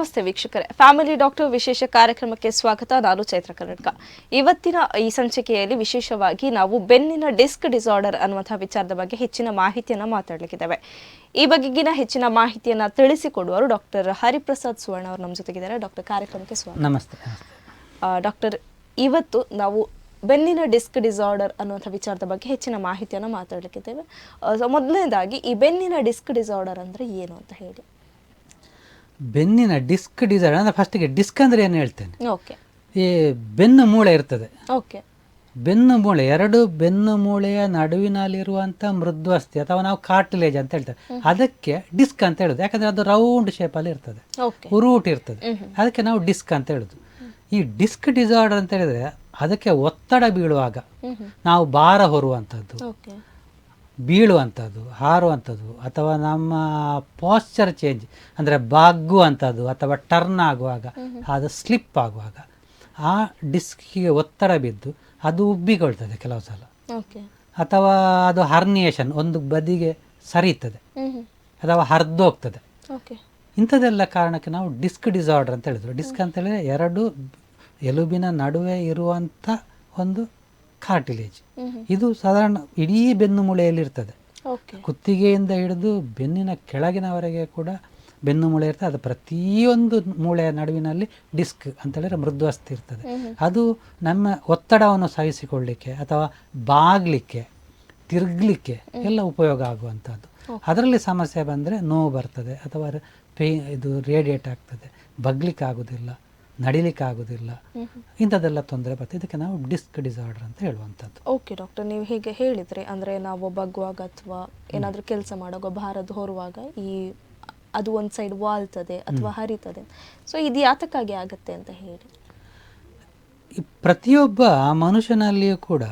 ನಮಸ್ತೆ ವೀಕ್ಷಕರೇ. Family doctor ವಿಶೇಷ ಕಾರ್ಯಕ್ರಮಕ್ಕೆ ಸ್ವಾಗತ. ನಾನು ಚೈತ್ರ ಕರ್ನಾಟಕ ಇವತ್ತಿನ ಈ ಸಂಚಿಕೆಯಲ್ಲಿ ವಿಶೇಷವಾಗಿ ನಾವು ಬೆನ್ನಿನ ಡಿಸ್ಕ್ ಡಿಸಾರ್ಡರ್ ಅನ್ನುವಂತಹ ವಿಚಾರದ ಬಗ್ಗೆ ಹೆಚ್ಚಿನ ಮಾಹಿತಿಯನ್ನು ಮಾತಾಡಲಿಕ್ಕಿದ್ದೇವೆ. ಈ ಬಗೆಗಿನ ಹೆಚ್ಚಿನ ಮಾಹಿತಿಯನ್ನು ತಿಳಿಸಿಕೊಡುವರು ಡಾಕ್ಟರ್ ಹರಿಪ್ರಸಾದ್ ಸುವರ್ಣ ಅವರು. ನಮ್ಮ ಜೊತೆಗಿದ್ದಾರೆ. ಡಾಕ್ಟರ್ ಕಾರ್ಯಕ್ರಮಕ್ಕೆ ಸ್ವಾಗತ. ನಮಸ್ತೆ. ಡಾಕ್ಟರ್ ಇವತ್ತು ನಾವು ಬೆನ್ನಿನ ಡಿಸ್ಕ್ ಡಿಸಾರ್ಡರ್ ಅನ್ನುವಂಥ ವಿಚಾರದ ಬಗ್ಗೆ ಹೆಚ್ಚಿನ ಮಾಹಿತಿಯನ್ನು ಮಾತಾಡಲಿಕ್ಕಿದ್ದೇವೆ. ಸೊ ಮೊದಲನೇದಾಗಿ ಈ ಬೆನ್ನಿನ ಡಿಸ್ಕ್ ಡಿಸಾರ್ಡರ್ ಅಂದರೆ ಏನು ಅಂತ ಹೇಳಿ. ಬೆನ್ನಿನ ಡಿಸ್ಕ್ ಡಿಸಾರ್ಡರ್ ಅಂದರೆ ಫಸ್ಟಿಗೆ ಡಿಸ್ಕ್ ಅಂದರೆ ಏನು ಹೇಳ್ತೇನೆ? ಓಕೆ. ಈ ಬೆನ್ನು ಮೂಳೆ ಇರ್ತದೆ. ಓಕೆ. ಬೆನ್ನು ಮೂಳೆ ಎರಡು ಬೆನ್ನು ಮೂಳೆಯ ನಡುವಿನಲ್ಲಿರುವಂಥ ಮೃದ್ವಸ್ಥಿ ಅಥವಾ ನಾವು ಕಾರ್ಟಿಲೇಜ್ ಅಂತ ಹೇಳ್ತೇವೆ. ಅದಕ್ಕೆ ಡಿಸ್ಕ್ ಅಂತ ಹೇಳೋದು. ಯಾಕಂದ್ರೆ ಅದು ರೌಂಡ್ ಶೇಪಲ್ಲಿ ಇರ್ತದೆ. ಉರುಟ್ ಇರ್ತದೆ. ಅದಕ್ಕೆ ನಾವು ಡಿಸ್ಕ್ ಅಂತ ಹೇಳೋದು. ಈ ಡಿಸ್ಕ್ ಡಿಸಾರ್ಡರ್ ಅಂತ ಹೇಳಿದ್ರೆ ಅದಕ್ಕೆ ಒತ್ತಡ ಬೀಳುವಾಗ ನಾವು ಭಾರ ಹೊರುವಂಥದ್ದು ಬೀಳುವಂಥದ್ದು ಹಾರುವಂಥದ್ದು ಅಥವಾ ನಮ್ಮ ಪಾಶ್ಚರ್ ಚೇಂಜ್ ಅಂದರೆ ಬಾಗುವಂಥದ್ದು ಅಥವಾ ಟರ್ನ್ ಆಗುವಾಗ ಅದು ಸ್ಲಿಪ್ ಆಗುವಾಗ ಆ ಡಿಸ್ಕಿಗೆ ಒತ್ತಡ ಬಿದ್ದು ಅದು ಉಬ್ಬಿಕೊಳ್ತದೆ ಕೆಲವು ಸಲ. ಅಥವಾ ಅದು ಹರ್ನಿಯೇಷನ್ ಒಂದು ಬದಿಗೆ ಸರಿಯುತ್ತದೆ ಅಥವಾ ಹರಿದೋಗ್ತದೆ. ಇಂಥದ್ದೆಲ್ಲ ಕಾರಣಕ್ಕೆ ನಾವು ಡಿಸ್ಕ್ ಡಿಸಾರ್ಡರ್ ಅಂತ ಹೇಳಿದ್ರು. ಡಿಸ್ಕ್ ಅಂತ ಹೇಳಿದ್ರೆ ಎರಡು ಎಲುಬಿನ ನಡುವೆ ಇರುವಂಥ ಒಂದು ಕಾರ್ಟಿಲೇಜ್ ಇದು ಸಾಧಾರಣ ಇಡೀ ಬೆನ್ನು ಮೂಳೆಯಲ್ಲಿ ಇರ್ತದೆ ಕುತ್ತಿಗೆಯಿಂದ ಹಿಡಿದು ಬೆನ್ನಿನ ಕೆಳಗಿನವರೆಗೆ ಕೂಡ ಬೆನ್ನು ಮೂಳೆ ಇರ್ತದೆ. ಅದು ಪ್ರತಿಯೊಂದು ಮೂಳೆಯ ನಡುವಿನಲ್ಲಿ ಡಿಸ್ಕ್ ಅಂತ ಹೇಳಿದ್ರೆ ಮೃದುವಸ್ತಿ ಇರ್ತದೆ. ಅದು ನಮ್ಮ ಒತ್ತಡವನ್ನು ಸಹಿಸಿಕೊಳ್ಳಿಕ್ಕೆ ಅಥವಾ ಬಾಗ್ಲಿಕ್ಕೆ ತಿರುಗಲಿಕ್ಕೆ ಎಲ್ಲ ಉಪಯೋಗ ಆಗುವಂಥದ್ದು. ಅದರಲ್ಲಿ ಸಮಸ್ಯೆ ಬಂದರೆ ನೋವು ಬರ್ತದೆ ಅಥವಾ ಪೇ ಇದು ರೇಡಿಯೇಟ್ ಆಗ್ತದೆ. ಬಗ್ಲಿಕ್ಕೆ ಆಗೋದಿಲ್ಲ. ನಡಿಲಿಕ್ಕೆ ಆಗೋದಿಲ್ಲ ಇಂಥದ್ದೆಲ್ಲ ತೊಂದರೆ ಬರ್ತದೆ. ಇದಕ್ಕೆ ನಾವು ಡಿಸ್ಕ್ ಡಿಸಾರ್ಡರ್ ಅಂತ ಹೇಳುವಂಥದ್ದು. ಓಕೆ ಡಾಕ್ಟರ್ ನೀವು ಹೀಗೆ ಹೇಳಿದ್ರೆ ಅಂದರೆ ನಾವು ಬಗ್ಗುವಾಗ ಅಥವಾ ಏನಾದರೂ ಕೆಲಸ ಮಾಡುವಾಗ ಭಾರದ್ದು ಹೊರುವಾಗ ಈ ಅದು ಒಂದು ಸೈಡ್ ವಾಲ್ತದೆ ಅಥವಾ ಹರಿತದೆ. ಸೊ ಇದು ಯಾತಕ್ಕಾಗಿ ಆಗುತ್ತೆ ಅಂತ ಹೇಳಿ? ಪ್ರತಿಯೊಬ್ಬ ಮನುಷ್ಯನಲ್ಲಿಯೂ ಕೂಡ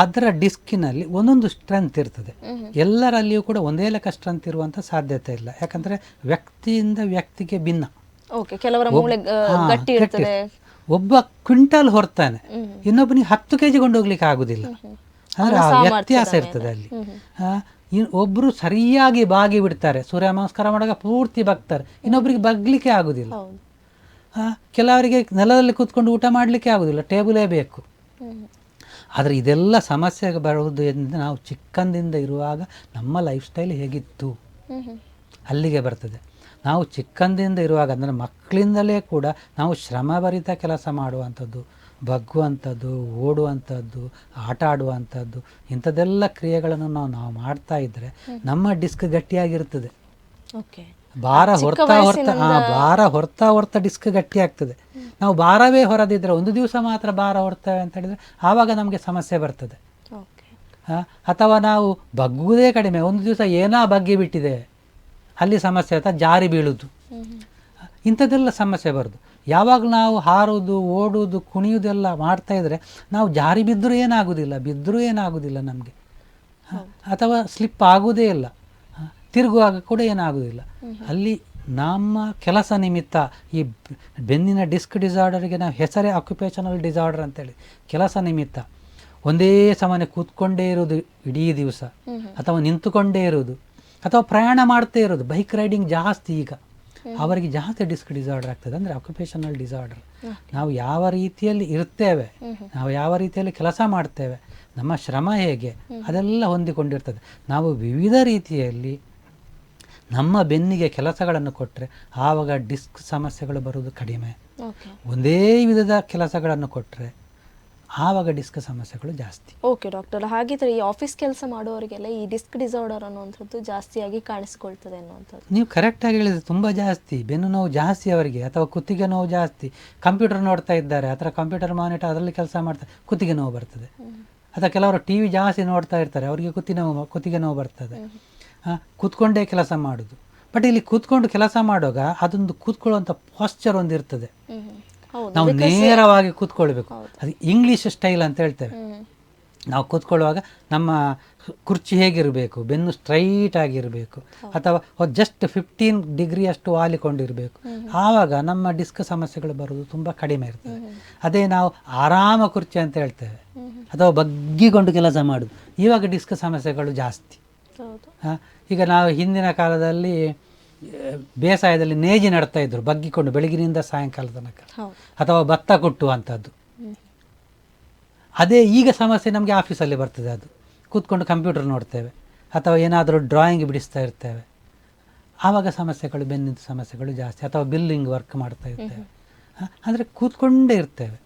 ಅದರ ಡಿಸ್ಕಿನಲ್ಲಿ ಒಂದೊಂದು ಸ್ಟ್ರೆಂತ್ ಇರ್ತದೆ. ಎಲ್ಲರಲ್ಲಿಯೂ ಕೂಡ ಒಂದೇ ಲೆಕ್ಕ ಸ್ಟ್ರೆಂತ್ ಇರುವಂಥ ಸಾಧ್ಯತೆ ಇಲ್ಲ. ಯಾಕಂದರೆ ವ್ಯಕ್ತಿಯಿಂದ ವ್ಯಕ್ತಿಗೆ ಭಿನ್ನ. ಓಕೆ ಕೆಲವರ ಮೂಳೆ ಗಟ್ಟಿ ಇರ್ತದೆ. ಒಬ್ಬ ಕ್ವಿಂಟಲ್ ಹೊರ್ತಾನೆ. ಇನ್ನೊಬ್ಬನಿಗೆ ಹತ್ತು ಕೆಜಿ ಕೊಂಡೋಗ್ಲಿಕ್ಕೆ ಆಗುದಿಲ್ಲ. ಅಂದ್ರೆ ಆ ವ್ಯತ್ಯಾಸ ಇರ್ತದೆ ಅಲ್ಲಿ. ಒಬ್ರು ಸರಿಯಾಗಿ ಬಾಗಿ ಬಿಡ್ತಾರೆ. ಸೂರ್ಯ ನಮಸ್ಕಾರ ಮಾಡುವಾಗ ಪೂರ್ತಿ ಬಗ್ತಾರೆ. ಇನ್ನೊಬ್ಬರಿಗೆ ಬಗ್ಲಿಕ್ಕೆ ಆಗುದಿಲ್ಲ. ಕೆಲವರಿಗೆ ನೆಲದಲ್ಲಿ ಕೂತ್ಕೊಂಡು ಊಟ ಮಾಡಲಿಕ್ಕೆ ಆಗುದಿಲ್ಲ. ಟೇಬಲೇ ಬೇಕು. ಆದ್ರೆ ಇದೆಲ್ಲ ಸಮಸ್ಯೆ ಬರುವುದು ಎಂದು ನಾವು ಚಿಕ್ಕಂದಿಂದ ಇರುವಾಗ ನಮ್ಮ ಲೈಫ್ ಸ್ಟೈಲ್ ಹೇಗಿತ್ತು. ಅಲ್ಲಿಗೆ ಬರ್ತದೆ. ನಾವು ಚಿಕ್ಕಂದಿಂದ ಇರುವಾಗ ಅಂದರೆ ಮಕ್ಕಳಿಂದಲೇ ಕೂಡ ನಾವು ಶ್ರಮಭರಿತ ಕೆಲಸ ಮಾಡುವಂಥದ್ದು ಬಗ್ಗುವಂಥದ್ದು ಓಡುವಂಥದ್ದು ಆಟ ಆಡುವಂಥದ್ದು ಇಂಥದ್ದೆಲ್ಲ ಕ್ರಿಯೆಗಳನ್ನು ನಾವು ನಾವು ಮಾಡ್ತಾ ಇದ್ದರೆ ನಮ್ಮ ಡಿಸ್ಕ್ ಗಟ್ಟಿಯಾಗಿರ್ತದೆ. ಓಕೆ. ಭಾರ ಹೊರ್ತಾ ಹೊರ್ತಾ ಹಾಂ ಭಾರ ಹೊರ್ತಾ ಹೊರ್ತಾ ಡಿಸ್ಕ್ ಗಟ್ಟಿ ಆಗ್ತದೆ ನಾವು ಭಾರವೇ ಹೊರದಿದ್ರೆ ಒಂದು ದಿವಸ ಮಾತ್ರ ಭಾರ ಹೊರ್ತೇವೆ ಅಂತ ಹೇಳಿದ್ರೆ ಆವಾಗ ನಮಗೆ ಸಮಸ್ಯೆ ಬರ್ತದೆ. ಅಥವಾ ನಾವು ಬಗ್ಗುವುದೇ ಕಡಿಮೆ ಒಂದು ದಿವಸ ಏನೋ ಬಗ್ಗಿ ಬಿಟ್ಟಿದೆ. ಅಲ್ಲಿ ಸಮಸ್ಯೆ ಆಯ್ತಾ? ಜಾರಿ ಬೀಳುದು. ಇಂಥದ್ದೆಲ್ಲ ಸಮಸ್ಯೆ ಬರೋದು. ಯಾವಾಗ ನಾವು ಹಾರೋದು ಓಡುವುದು ಕುಣಿಯೋದೆಲ್ಲ ಮಾಡ್ತಾ ಇದ್ರೆ ನಾವು ಜಾರಿ ಬಿದ್ದರೂ ಏನಾಗೋದಿಲ್ಲ ಬಿದ್ದರೂ ಏನಾಗೋದಿಲ್ಲ ನಮಗೆ. ಅಥವಾ ಸ್ಲಿಪ್ ಆಗೋದೇ ಇಲ್ಲ. ತಿರುಗುವಾಗ ಕೂಡ ಏನಾಗೋದಿಲ್ಲ. ಅಲ್ಲಿ ನಮ್ಮ ಕೆಲಸ ನಿಮಿತ್ತ ಈ ಬೆನ್ನಿನ ಡಿಸ್ಕ್ ಡಿಸಾರ್ಡರ್ಗೆ ನಾವು ಹೆಸರೇ ಆಕ್ಯುಪೇಷನಲ್ ಡಿಸಾರ್ಡರ್ ಅಂತೇಳಿ. ಕೆಲಸ ನಿಮಿತ್ತ ಒಂದೇ ಸಮನೆ ಕೂತ್ಕೊಂಡೇ ಇರೋದು ಇಡೀ ದಿವಸ. ಅಥವಾ ನಿಂತುಕೊಂಡೇ ಇರೋದು ಅಥವಾ ಪ್ರಯಾಣ ಮಾಡ್ತಾ ಇರೋದು ಬೈಕ್ ರೈಡಿಂಗ್ ಜಾಸ್ತಿ ಈಗ. ಅವರಿಗೆ ಜಾಸ್ತಿ ಡಿಸ್ಕ್ ಡಿಸಾರ್ಡರ್ ಆಗ್ತದೆ. ಅಂದರೆ ಆಕ್ಯುಪೇಷನಲ್ ಡಿಸಾರ್ಡರ್ ನಾವು ಯಾವ ರೀತಿಯಲ್ಲಿ ಇರ್ತೇವೆ ನಾವು ಯಾವ ರೀತಿಯಲ್ಲಿ ಕೆಲಸ ಮಾಡ್ತೇವೆ ನಮ್ಮ ಶ್ರಮ ಹೇಗೆ ಅದೆಲ್ಲ ಹೊಂದಿಕೊಂಡಿರ್ತದೆ. ನಾವು ವಿವಿಧ ರೀತಿಯಲ್ಲಿ ನಮ್ಮ ಬೆನ್ನಿಗೆ ಕೆಲಸಗಳನ್ನು ಕೊಟ್ಟರೆ ಆವಾಗ ಡಿಸ್ಕ್ ಸಮಸ್ಯೆಗಳು ಬರುವುದು ಕಡಿಮೆ. ಒಂದೇ ವಿಧದ ಕೆಲಸಗಳನ್ನು ಕೊಟ್ಟರೆ ಆವಾಗ ಡಿಸ್ಕ್ ಸಮಸ್ಯೆಗಳು ಜಾಸ್ತಿ. ಓಕೆ ಡಾಕ್ಟರ್ ಹಾಗಿದ್ರೆ ಈ ಆಫೀಸ್ ಕೆಲಸ ಮಾಡುವವರಿಗೆಲ್ಲ ಈ ಡಿಸ್ಕ್ ಡಿಸಾರ್ಡರ್ ಅನ್ನುವಂಥದ್ದು ಜಾಸ್ತಿಯಾಗಿ ಕಾಣಿಸಿಕೊಳ್ತದೆ ಅನ್ನುವಂಥದ್ದು. ನೀವು ಕರೆಕ್ಟಾಗಿ ಹೇಳಿದ್ರೆ ತುಂಬ ಜಾಸ್ತಿ ಬೆನ್ನು ನೋವು ಜಾಸ್ತಿ ಅವರಿಗೆ ಅಥವಾ ಕುತ್ತಿಗೆ ನೋವು ಜಾಸ್ತಿ. ಕಂಪ್ಯೂಟರ್ ನೋಡ್ತಾ ಇದ್ದಾರೆ ಅಥವಾ ಕಂಪ್ಯೂಟರ್ ಮಾನಿಟರ್ ಅದರಲ್ಲಿ ಕೆಲಸ ಮಾಡ್ತಾರೆ ಕುತ್ತಿಗೆ ನೋವು ಬರ್ತದೆ. ಅಥವಾ ಕೆಲವರು ಟಿ ವಿ ಜಾಸ್ತಿ ನೋಡ್ತಾ ಇರ್ತಾರೆ ಅವರಿಗೆ ಕುತ್ತಿ ನೋವು ಕುತ್ತಿಗೆ ನೋವು ಬರ್ತದೆ. ಕೂತ್ಕೊಂಡೇ ಕೆಲಸ ಮಾಡೋದು. ಬಟ್ ಇಲ್ಲಿ ಕೂತ್ಕೊಂಡು ಕೆಲಸ ಮಾಡುವಾಗ ಅದೊಂದು ಕೂತ್ಕೊಳ್ಳುವಂಥ ಪಾಶ್ಚರ್ ಒಂದು ಇರ್ತದೆ ನಾವು ನೇರವಾಗಿ ಕೂತ್ಕೊಳ್ಬೇಕು. ಅದು ಇಂಗ್ಲಿಷ್ ಸ್ಟೈಲ್ ಅಂತ ಹೇಳ್ತೇವೆ ನಾವು ಕೂತ್ಕೊಳ್ಳುವಾಗ ನಮ್ಮ ಕುರ್ಚಿ ಹೇಗಿರಬೇಕು ಬೆನ್ನು ಸ್ಟ್ರೈಟ್ ಆಗಿರಬೇಕು ಅಥವಾ ಜಸ್ಟ್ ಫಿಫ್ಟೀನ್ ಡಿಗ್ರಿ ಅಷ್ಟು ವಾಲಿಕೊಂಡಿರಬೇಕು ಆವಾಗ ನಮ್ಮ ಡಿಸ್ಕ್ ಸಮಸ್ಯೆಗಳು ಬರೋದು ತುಂಬ ಕಡಿಮೆ ಇರ್ತದೆ. ಅದೇ ನಾವು ಆರಾಮ ಕುರ್ಚಿ ಅಂತ ಹೇಳ್ತೇವೆ. ಅಥವಾ ಬಗ್ಗಿಕೊಂಡು ಕೆಲಸ ಮಾಡುದು ಇವಾಗ ಡಿಸ್ಕ್ ಸಮಸ್ಯೆಗಳು ಜಾಸ್ತಿ. ಈಗ ನಾವು ಹಿಂದಿನ ಕಾಲದಲ್ಲಿ ಬೇಸಾಯದಲ್ಲಿ ನೇಜಿ ನಡ್ತಾ ಇದ್ರು ಬಗ್ಗಿಕೊಂಡು ಬೆಳಗಿನಿಂದ ಸಾಯಂಕಾಲ ತನಕ. ಅಥವಾ ಭತ್ತ ಕೊಟ್ಟುವಂಥದ್ದು ಅದೇ ಈಗ ಸಮಸ್ಯೆ ನಮಗೆ ಆಫೀಸಲ್ಲಿ ಬರ್ತದೆ ಅದು. ಕೂತ್ಕೊಂಡು ಕಂಪ್ಯೂಟರ್ ನೋಡ್ತೇವೆ ಅಥವಾ ಏನಾದರೂ ಡ್ರಾಯಿಂಗ್ ಬಿಡಿಸ್ತಾ ಇರ್ತೇವೆ. ಆವಾಗ ಸಮಸ್ಯೆಗಳು ಬೆನ್ನಿನ ಸಮಸ್ಯೆಗಳು ಜಾಸ್ತಿ ಅಥವಾ ಬಿಲ್ಲಿಂಗ್ ವರ್ಕ್ ಮಾಡ್ತಾ ಇರ್ತೇವೆ. ಅಂದರೆ ಕೂತ್ಕೊಂಡೇ ಇರ್ತೇವೆ.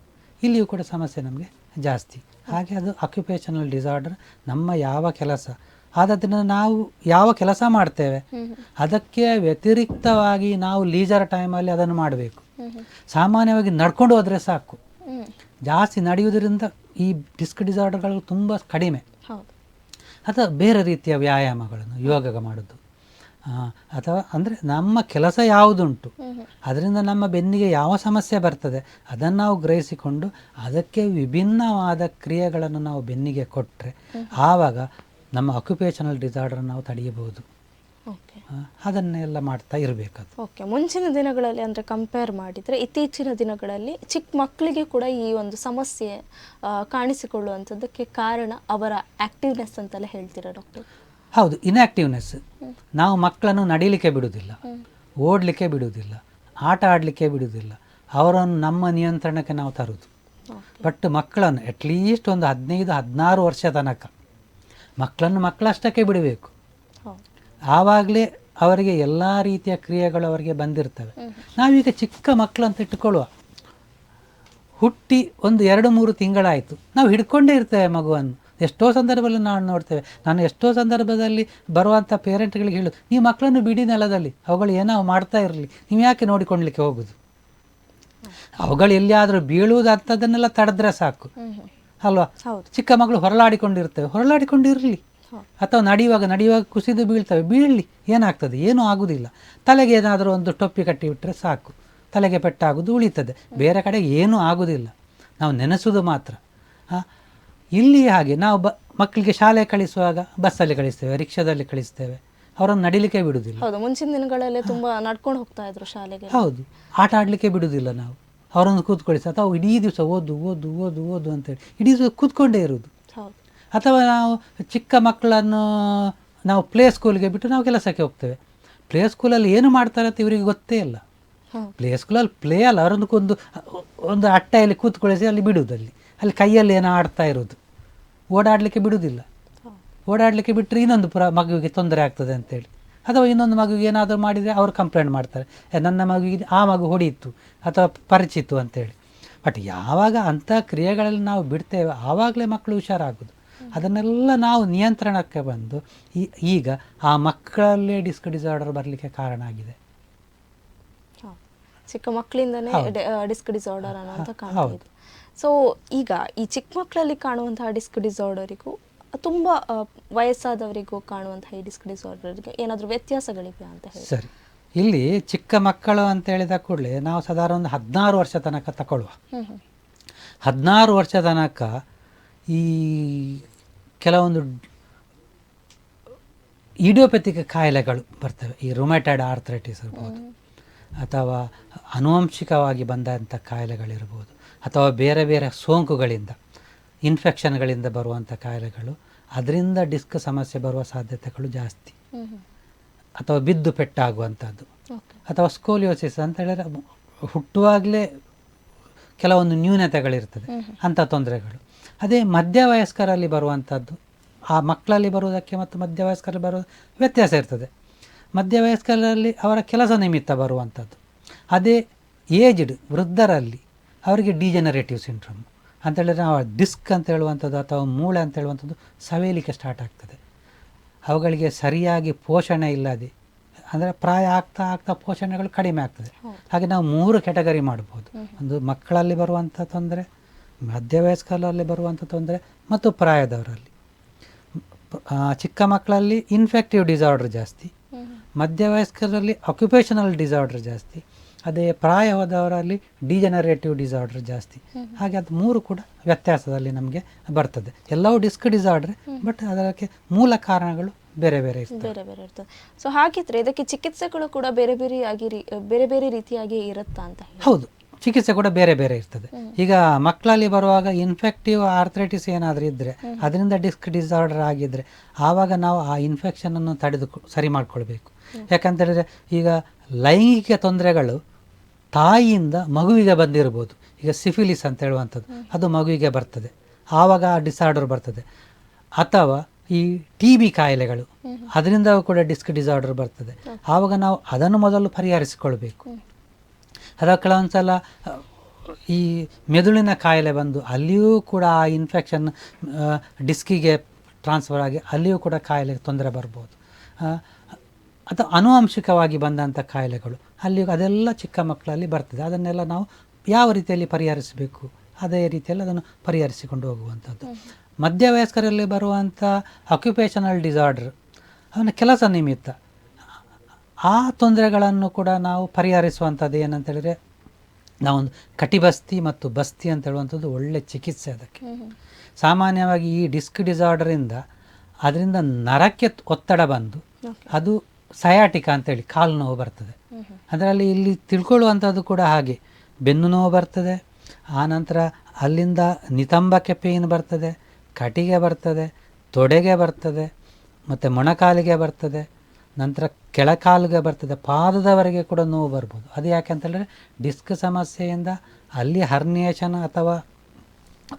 ಇಲ್ಲಿಯೂ ಕೂಡ ಸಮಸ್ಯೆ ನಮಗೆ ಜಾಸ್ತಿ. ಹಾಗೆ ಅದು ಅಕ್ಯುಪೇಷನಲ್ ಡಿಸಾರ್ಡರ್ ನಮ್ಮ ಯಾವ ಕೆಲಸ ಆದ್ದರಿಂದ ನಾವು ಯಾವ ಕೆಲಸ ಮಾಡ್ತೇವೆ ಅದಕ್ಕೆ ವ್ಯತಿರಿಕ್ತವಾಗಿ ನಾವು ಲೀಜರ್ ಟೈಮಲ್ಲಿ ಅದನ್ನು ಮಾಡಬೇಕು. ಸಾಮಾನ್ಯವಾಗಿ ನಡ್ಕೊಂಡು ಹೋದರೆ ಸಾಕು. ಜಾಸ್ತಿ ನಡೆಯುವುದರಿಂದ ಈ ಡಿಸ್ಕ್ ಡಿಸಾರ್ಡರ್ಗಳು ತುಂಬ ಕಡಿಮೆ. ಅಥವಾ ಬೇರೆ ರೀತಿಯ ವ್ಯಾಯಾಮಗಳನ್ನು ಯೋಗ ಮಾಡೋದು ಅಥವಾ ಅಂದರೆ ನಮ್ಮ ಕೆಲಸ ಯಾವುದುಂಟು ಅದರಿಂದ ನಮ್ಮ ಬೆನ್ನಿಗೆ ಯಾವ ಸಮಸ್ಯೆ ಬರ್ತದೆ ಅದನ್ನು ನಾವು ಗ್ರಹಿಸಿಕೊಂಡು ಅದಕ್ಕೆ ವಿಭಿನ್ನವಾದ ಕ್ರಿಯೆಗಳನ್ನು ನಾವು ಬೆನ್ನಿಗೆ ಕೊಟ್ಟರೆ ಆವಾಗ ನಮ್ಮ ಆಕ್ಯುಪೇಷನಲ್ ಡಿಸಾರ್ಡರ್ ನಾವು ತಡೆಯಬಹುದು. ಓಕೆ ಅದನ್ನೆಲ್ಲ ಮಾಡ್ತಾ ಇರಬೇಕದು. ಓಕೆ ಮುಂಚಿನ ದಿನಗಳಲ್ಲಿ ಅಂದರೆ ಕಂಪೇರ್ ಮಾಡಿದರೆ ಇತ್ತೀಚಿನ ದಿನಗಳಲ್ಲಿ ಚಿಕ್ಕ ಮಕ್ಕಳಿಗೆ ಕೂಡ ಈ ಒಂದು ಸಮಸ್ಯೆ ಕಾಣಿಸಿಕೊಳ್ಳುವಂಥದ್ದಕ್ಕೆ ಕಾರಣ ಅವರ ಆಕ್ಟಿವ್ನೆಸ್ ಅಂತೆಲ್ಲ ಹೇಳ್ತೀರಾ ಡಾಕ್ಟರ್ ಹೌದು ಇನ್ಆಕ್ಟಿವ್ನೆಸ್ ನಾವು ಮಕ್ಕಳನ್ನು ನಡೀಲಿಕ್ಕೆ ಬಿಡುವುದಿಲ್ಲ. ಓಡಲಿಕ್ಕೆ ಬಿಡುವುದಿಲ್ಲ. ಆಟ ಆಡಲಿಕ್ಕೆ ಬಿಡುವುದಿಲ್ಲ. ಅವರನ್ನು ನಮ್ಮ ನಿಯಂತ್ರಣಕ್ಕೆ ನಾವು ತರುವುದು. ಬಟ್ ಮಕ್ಕಳನ್ನು ಅಟ್ಲೀಸ್ಟ್ ಒಂದು ಹದಿನೈದು ಹದಿನಾರು ವರ್ಷ ತನಕ ಮಕ್ಕಳನ್ನು ಮಕ್ಕಳಷ್ಟಕ್ಕೆ ಬಿಡಬೇಕು. ಆವಾಗಲೇ ಅವರಿಗೆ ಎಲ್ಲ ರೀತಿಯ ಕ್ರಿಯೆಗಳು ಅವರಿಗೆ ಬಂದಿರ್ತವೆ. ನಾವೀಗ ಚಿಕ್ಕ ಮಕ್ಕಳು ಅಂತ ಇಟ್ಟುಕೊಳ್ಳುವ. ಹುಟ್ಟಿ ಒಂದು ಎರಡು ಮೂರು ತಿಂಗಳಾಯಿತು. ನಾವು ಹಿಡ್ಕೊಂಡೇ ಇರ್ತೇವೆ ಮಗುವನ್ನು. ಎಷ್ಟೋ ಸಂದರ್ಭದಲ್ಲಿ ನಾವು ನೋಡ್ತೇವೆ. ನಾನು ಎಷ್ಟೋ ಸಂದರ್ಭದಲ್ಲಿ ಬರುವಂಥ ಪೇರೆಂಟ್ಗಳಿಗೆ ಹೇಳು ನೀವು ಮಕ್ಕಳನ್ನು ಬಿಡಿ ನೆಲದಲ್ಲಿ. ಅವುಗಳು ಏನೋ ಮಾಡ್ತಾ ಇರಲಿ. ನೀವು ಯಾಕೆ ನೋಡಿಕೊಳ್ಳಲಿಕ್ಕೆ ಹೋಗುದು? ಅವುಗಳು ಎಲ್ಲಿಯಾದರೂ ಬೀಳುವುದು ಅಂಥದ್ದನ್ನೆಲ್ಲ ತಡೆದ್ರೆ ಸಾಕು. ಅಲ್ವಾ? ಚಿಕ್ಕ ಮಗಳು ಹೊರಳಾಡಿಕೊಂಡಿರ್ತವೆ ಹೊರಲಾಡಿಕೊಂಡಿರಲಿ. ಅಥವಾ ನಡೆಯುವಾಗ ನಡೆಯುವಾಗ ಕುಸಿದು ಬೀಳ್ತವೆ. ಬೀಳಲಿ. ಏನಾಗ್ತದೆ? ಏನೂ ಆಗುದಿಲ್ಲ. ತಲೆಗೆ ಏನಾದರೂ ಒಂದು ಟೊಪ್ಪಿ ಕಟ್ಟಿಬಿಟ್ರೆ ಸಾಕು. ತಲೆಗೆ ಪೆಟ್ಟಾಗೋದು ಉಳಿತದೆ. ಬೇರೆ ಕಡೆ ಏನೂ ಆಗುದಿಲ್ಲ. ನಾವು ನೆನೆಸೋದು ಮಾತ್ರ. ಇಲ್ಲಿ ಹಾಗೆ ನಾವು ಬ ಮಕ್ಕಳಿಗೆ ಶಾಲೆ ಕಳಿಸುವಾಗ ಬಸ್ಸಲ್ಲಿ ಕಳಿಸ್ತೇವೆ ರಿಕ್ಷಾದಲ್ಲಿ ಕಳಿಸ್ತೇವೆ. ಅವರನ್ನು ನಡಿಲಿಕ್ಕೆ ಬಿಡುವುದಿಲ್ಲ ಹೌದು. ಮುಂಚಿನ ದಿನಗಳಲ್ಲಿ ತುಂಬಾ ನಡ್ಕೊಂಡು ಹೋಗ್ತಾ ಇದ್ರು ಶಾಲೆಗೆ. ಹೌದು. ಆಟ ಆಡಲಿಕ್ಕೆ ಬಿಡುವುದಿಲ್ಲ ನಾವು. ಅವರನ್ನು ಕೂತ್ಕೊಳಿಸಿ ಅಥವಾ ಇಡೀ ದಿವಸ ಓದು ಓದು ಓದು ಓದು ಅಂತೇಳಿ. ಇಡೀ ದಿವಸ ಕೂತ್ಕೊಂಡೇ ಇರೋದು ಅಥವಾ ನಾವು ಚಿಕ್ಕ ಮಕ್ಕಳನ್ನು ನಾವು ಪ್ಲೇ ಸ್ಕೂಲ್ಗೆ ಬಿಟ್ಟು ನಾವು ಕೆಲಸಕ್ಕೆ ಹೋಗ್ತೇವೆ. ಪ್ಲೇ ಸ್ಕೂಲಲ್ಲಿ ಏನು ಮಾಡ್ತಾರೆ ಅಂತ ಇವರಿಗೆ ಗೊತ್ತೇ ಇಲ್ಲ. ಪ್ಲೇ ಸ್ಕೂಲಲ್ಲಿ ಪ್ಲೇ ಅಲ್ಲ ಅವರೊಂದು ಒಂದು ಒಂದು ಅಟ್ಟೆಯಲ್ಲಿ ಕೂತ್ಕೊಳಿಸಿ ಅಲ್ಲಿ ಬಿಡುವುದಲ್ಲಿ. ಅಲ್ಲಿ ಕೈಯಲ್ಲಿ ಏನೋ ಆಡ್ತಾ ಇರೋದು ಓಡಾಡಲಿಕ್ಕೆ ಬಿಡುವುದಿಲ್ಲ. ಓಡಾಡಲಿಕ್ಕೆ ಬಿಟ್ಟರೆ ಇನ್ನೊಂದು ಪ್ರ ಮಗುವಿಗೆ ತೊಂದರೆ ಆಗ್ತದೆ ಅಂತೇಳಿ. ಅಥವಾ ಇನ್ನೊಂದು ಮಗುವಿಗೆ ಏನಾದರೂ ಮಾಡಿದರೆ ಅವರು ಕಂಪ್ಲೇಂಟ್ ಮಾಡ್ತಾರೆ. ನನ್ನ ಮಗುವಿಗೆ ಆ ಮಗು ಹೊಡೆಯಿತು ಅಥವಾ ಪರಿಚಿತ್ತು ಅಂತೇಳಿ. ಬಟ್ ಯಾವಾಗ ಅಂಥ ಕ್ರಿಯೆಗಳಲ್ಲಿ ನಾವು ಬಿಡ್ತೇವೆ ಆವಾಗಲೇ ಮಕ್ಕಳು ಹುಷಾರಾಗೋದು. ಅದನ್ನೆಲ್ಲ ನಾವು ನಿಯಂತ್ರಣಕ್ಕೆ ಬಂದು ಈ ಈಗ ಆ ಮಕ್ಕಳಲ್ಲೇ ಡಿಸ್ಕ್ ಡಿಸಾರ್ಡರ್ ಬರಲಿಕ್ಕೆ ಕಾರಣ ಆಗಿದೆ. ಚಿಕ್ಕ ಮಕ್ಕಳಿಂದನೇ ಡಿಸ್ಕ್ ಡಿಸಾರ್ಡರ್ ಅಂತ ಸೊ ಈಗ ಈ ಚಿಕ್ಕ ಮಕ್ಕಳಲ್ಲಿ ಕಾಣುವಂತಹ ಡಿಸ್ಕ್ ಡಿಸಾರ್ಡರಿಗೂ ತುಂಬ ವಯಸ್ಸಾದವರಿಗೂ ಕಾಣುವಂತಹ ಈ ಡಿಸ್ಕ್ ಡಿಸಾರ್ಡರ್ಗೆ ಏನಾದರೂ ವ್ಯತ್ಯಾಸಗಳಿವೆ ಅಂತ ಹೇಳಿ. ಸರಿ. ಇಲ್ಲಿ ಚಿಕ್ಕ ಮಕ್ಕಳು ಅಂತ ಹೇಳಿದ ಕೂಡಲೇ ನಾವು ಸಾಧಾರಣ ಒಂದು ಹದಿನಾರು ವರ್ಷ ತನಕ ತಗೊಳ್ಳುವ ಹದಿನಾರು ವರ್ಷ ತನಕ ಈ ಕೆಲವೊಂದು ಇಡಿಯೋಪೆಥಿಕ್ ಕಾಯಿಲೆಗಳು ಬರ್ತವೆ. ಈ ರೊಮ್ಯಾಟೈಡ್ ಆರ್ಥ್ರೈಟಿಸ್ ಇರ್ಬೋದು. ಅಥವಾ ಅನುವಂಶಿಕವಾಗಿ ಬಂದಂಥ ಕಾಯಿಲೆಗಳಿರ್ಬೋದು. ಅಥವಾ ಬೇರೆ ಬೇರೆ ಸೋಂಕುಗಳಿಂದ ಇನ್ಫೆಕ್ಷನ್ಗಳಿಂದ ಬರುವಂಥ ಕಾಯಿಲೆಗಳು. ಅದರಿಂದ ಡಿಸ್ಕ್ ಸಮಸ್ಯೆ ಬರುವ ಸಾಧ್ಯತೆಗಳು ಜಾಸ್ತಿ. ಅಥವಾ ಬಿದ್ದು ಪೆಟ್ಟಾಗುವಂಥದ್ದು. ಅಥವಾ ಸ್ಕೋಲಿಯೋಸಿಸ್ ಅಂತ ಹೇಳಿದ್ರೆ ಹುಟ್ಟುವಾಗಲೇ ಕೆಲವೊಂದು ನ್ಯೂನತೆಗಳಿರ್ತದೆ. ಅಂಥ ತೊಂದರೆಗಳು. ಅದೇ ಮಧ್ಯವಯಸ್ಕರಲ್ಲಿ ಬರುವಂಥದ್ದು ಆ ಮಕ್ಕಳಲ್ಲಿ ಬರುವುದಕ್ಕೆ ಮತ್ತು ಮಧ್ಯವಯಸ್ಕರಲ್ಲಿ ಬರುವ ವ್ಯತ್ಯಾಸ ಇರ್ತದೆ. ಮಧ್ಯವಯಸ್ಕರಲ್ಲಿ ಅವರ ಕೆಲಸ ನಿಮಿತ್ತ ಬರುವಂಥದ್ದು. ಅದೇ ಏಜ್ಡ್ ವೃದ್ಧರಲ್ಲಿ ಅವರಿಗೆ ಡಿಜೆನರೇಟಿವ್ ಸಿಂಡ್ರೋಮ್ ಅಂತ ಹೇಳಿದ್ರೆ ನಾವು ಡಿಸ್ಕ್ ಅಂತ ಹೇಳುವಂಥದ್ದು ಅಥವಾ ಮೂಳೆ ಅಂತ ಹೇಳುವಂಥದ್ದು ಸವೇಲಿಕೆ ಸ್ಟಾರ್ಟ್ ಆಗ್ತದೆ. ಅವುಗಳಿಗೆ ಸರಿಯಾಗಿ ಪೋಷಣೆ ಇಲ್ಲದೆ ಅಂದರೆ ಪ್ರಾಯ ಆಗ್ತಾ ಆಗ್ತಾ ಪೋಷಣೆಗಳು ಕಡಿಮೆ ಆಗ್ತದೆ. ಹಾಗೆ ನಾವು ಮೂರು ಕ್ಯಾಟಗರಿ ಮಾಡ್ಬೋದು. ಒಂದು ಮಕ್ಕಳಲ್ಲಿ ಬರುವಂಥ ತೊಂದರೆ ಮಧ್ಯವಯಸ್ಕರಲ್ಲಿ ಬರುವಂಥ ತೊಂದರೆ ಮತ್ತು ಪ್ರಾಯದವರಲ್ಲಿ. ಆ, ಚಿಕ್ಕ ಮಕ್ಕಳಲ್ಲಿ ಇನ್ಫೆಕ್ಟಿವ್ ಡಿಸಾರ್ಡರ್ ಜಾಸ್ತಿ ಮಧ್ಯವಯಸ್ಕರಲ್ಲಿ ಅಕ್ಯುಪೇಷನಲ್ ಡಿಸಾರ್ಡರ್ ಜಾಸ್ತಿ ಅದೇ ಪ್ರಾಯವಾದವರಲ್ಲಿ ಡಿಜನರೇಟಿವ್ ಡಿಸಾರ್ಡರ್ ಜಾಸ್ತಿ. ಹಾಗೆ ಅದು ಮೂರು ಕೂಡ ವ್ಯತ್ಯಾಸದಲ್ಲಿ ನಮಗೆ ಬರ್ತದೆ. ಎಲ್ಲವೂ ಡಿಸ್ಕ್ ಡಿಸಾರ್ಡರ್ ಬಟ್ ಅದಕ್ಕೆ ಮೂಲ ಕಾರಣಗಳು ಬೇರೆ ಬೇರೆ ಬೇರೆ ಬೇರೆ ಇರ್ತದೆ ಸೊ ಹಾಗಿದ್ರೆ ಇದಕ್ಕೆ ಚಿಕಿತ್ಸೆಗಳು ಕೂಡ ಬೇರೆ ಬೇರೆ ಆಗಿ ಬೇರೆ ಬೇರೆ ರೀತಿಯಾಗಿ ಇರುತ್ತಾ ಅಂತ ಹೌದು ಚಿಕಿತ್ಸೆ ಕೂಡ ಬೇರೆ ಬೇರೆ ಇರ್ತದೆ. ಈಗ ಮಕ್ಕಳಲ್ಲಿ ಬರುವಾಗ ಇನ್ಫೆಕ್ಟಿವ್ ಆರ್ಥ್ರೈಟಿಸ್ ಏನಾದರೂ ಇದ್ದರೆ ಅದರಿಂದ ಡಿಸ್ಕ್ ಡಿಸಾರ್ಡರ್ ಆಗಿದ್ದರೆ ಆವಾಗ ನಾವು ಆ ಇನ್ಫೆಕ್ಷನನ್ನು ತಡೆದು ಸರಿ ಮಾಡ್ಕೊಳ್ಬೇಕು. ಯಾಕಂತೇಳಿದ್ರೆ ಈಗ ಲೈಂಗಿಕ ತೊಂದರೆಗಳು ತಾಯಿಯಿಂದ ಮಗುವಿಗೆ ಬಂದಿರ್ಬೋದು ಈಗ ಸಿಫಿಲಿಸ್ ಅಂತ ಹೇಳುವಂಥದ್ದು. ಅದು ಮಗುವಿಗೆ ಬರ್ತದೆ. ಆವಾಗ ಆ ಡಿಸಾರ್ಡರ್ ಬರ್ತದೆ. ಅಥವಾ ಈ ಟಿ ಬಿ ಕಾಯಿಲೆಗಳು. ಅದರಿಂದ ಕೂಡ ಡಿಸ್ಕ್ ಡಿಸಾರ್ಡರ್ ಬರ್ತದೆ. ಆವಾಗ ನಾವು ಅದನ್ನು ಮೊದಲು ಪರಿಹರಿಸಿಕೊಳ್ಬೇಕು. ಅಥವಾ ಕೆಲವೊಂದು ಸಲ ಈ ಮೆದುಳಿನ ಕಾಯಿಲೆ ಬಂದು ಅಲ್ಲಿಯೂ ಕೂಡ ಆ ಇನ್ಫೆಕ್ಷನ್ ಡಿಸ್ಕಿಗೆ ಟ್ರಾನ್ಸ್ಫರ್ ಆಗಿ ಅಲ್ಲಿಯೂ ಕೂಡ ಕಾಯಿಲೆ ತೊಂದರೆ ಬರ್ಬೋದು. ಅಥವಾ ಅನುವಂಶಿಕವಾಗಿ ಬಂದಂಥ ಕಾಯಿಲೆಗಳು. ಅಲ್ಲಿ ಅದೆಲ್ಲ ಚಿಕ್ಕ ಮಕ್ಕಳಲ್ಲಿ ಬರ್ತದೆ. ಅದನ್ನೆಲ್ಲ ನಾವು ಯಾವ ರೀತಿಯಲ್ಲಿ ಪರಿಹರಿಸಬೇಕು? ಅದೇ ರೀತಿಯಲ್ಲಿ ಅದನ್ನು ಪರಿಹರಿಸಿಕೊಂಡು ಹೋಗುವಂಥದ್ದು. ಮಧ್ಯವಯಸ್ಕರಲ್ಲಿ ಬರುವಂಥ ಅಕ್ಯುಪೇಷನಲ್ ಡಿಸಾರ್ಡರ್ ಅವನ ಕೆಲಸ ನಿಮಿತ್ತ ಆ ತೊಂದರೆಗಳನ್ನು ಕೂಡ ನಾವು ಪರಿಹರಿಸುವಂಥದ್ದು ಏನಂತ ಹೇಳಿದ್ರೆ ನಾವೊಂದು ಕಟಿಬಸ್ತಿ ಮತ್ತು ಬಸ್ತಿ ಅಂತ ಹೇಳುವಂಥದ್ದು ಒಳ್ಳೆ ಚಿಕಿತ್ಸೆ ಅದಕ್ಕೆ. ಸಾಮಾನ್ಯವಾಗಿ ಈ ಡಿಸ್ಕ್ ಡಿಸಾರ್ಡರಿಂದ ಅದರಿಂದ ನರಕ್ಕೆ ಒತ್ತಡ ಬಂದು ಅದು ಸಯಾಟಿಕ ಅಂತೇಳಿ, ಕಾಲು ನೋವು ಬರ್ತದೆ. ಅದರಲ್ಲಿ ಇಲ್ಲಿ ತಿಳ್ಕೊಳ್ಳುವಂಥದ್ದು ಕೂಡ ಹಾಗೆ. ಬೆನ್ನು ನೋವು ಬರ್ತದೆ ಆನಂತರ ಅಲ್ಲಿಂದ ನಿತಂಬಕ್ಕೆ ಪೇಯ್ನ್ ಬರ್ತದೆ, ಕಟಿಗೆ ಬರ್ತದೆ, ತೊಡೆಗೆ ಬರ್ತದೆ, ಮತ್ತು ಮೊಣಕಾಲಿಗೆ ಬರ್ತದೆ, ನಂತರ ಕೆಳಕಾಲಿಗೆ ಬರ್ತದೆ, ಪಾದದವರೆಗೆ ಕೂಡ ನೋವು ಬರ್ಬೋದು. ಅದು ಯಾಕೆ ಅಂತ ಹೇಳಿದ್ರೆ ಡಿಸ್ಕ್ ಸಮಸ್ಯೆಯಿಂದ ಅಲ್ಲಿ ಹರ್ನಿಯೇಷನ್ ಅಥವಾ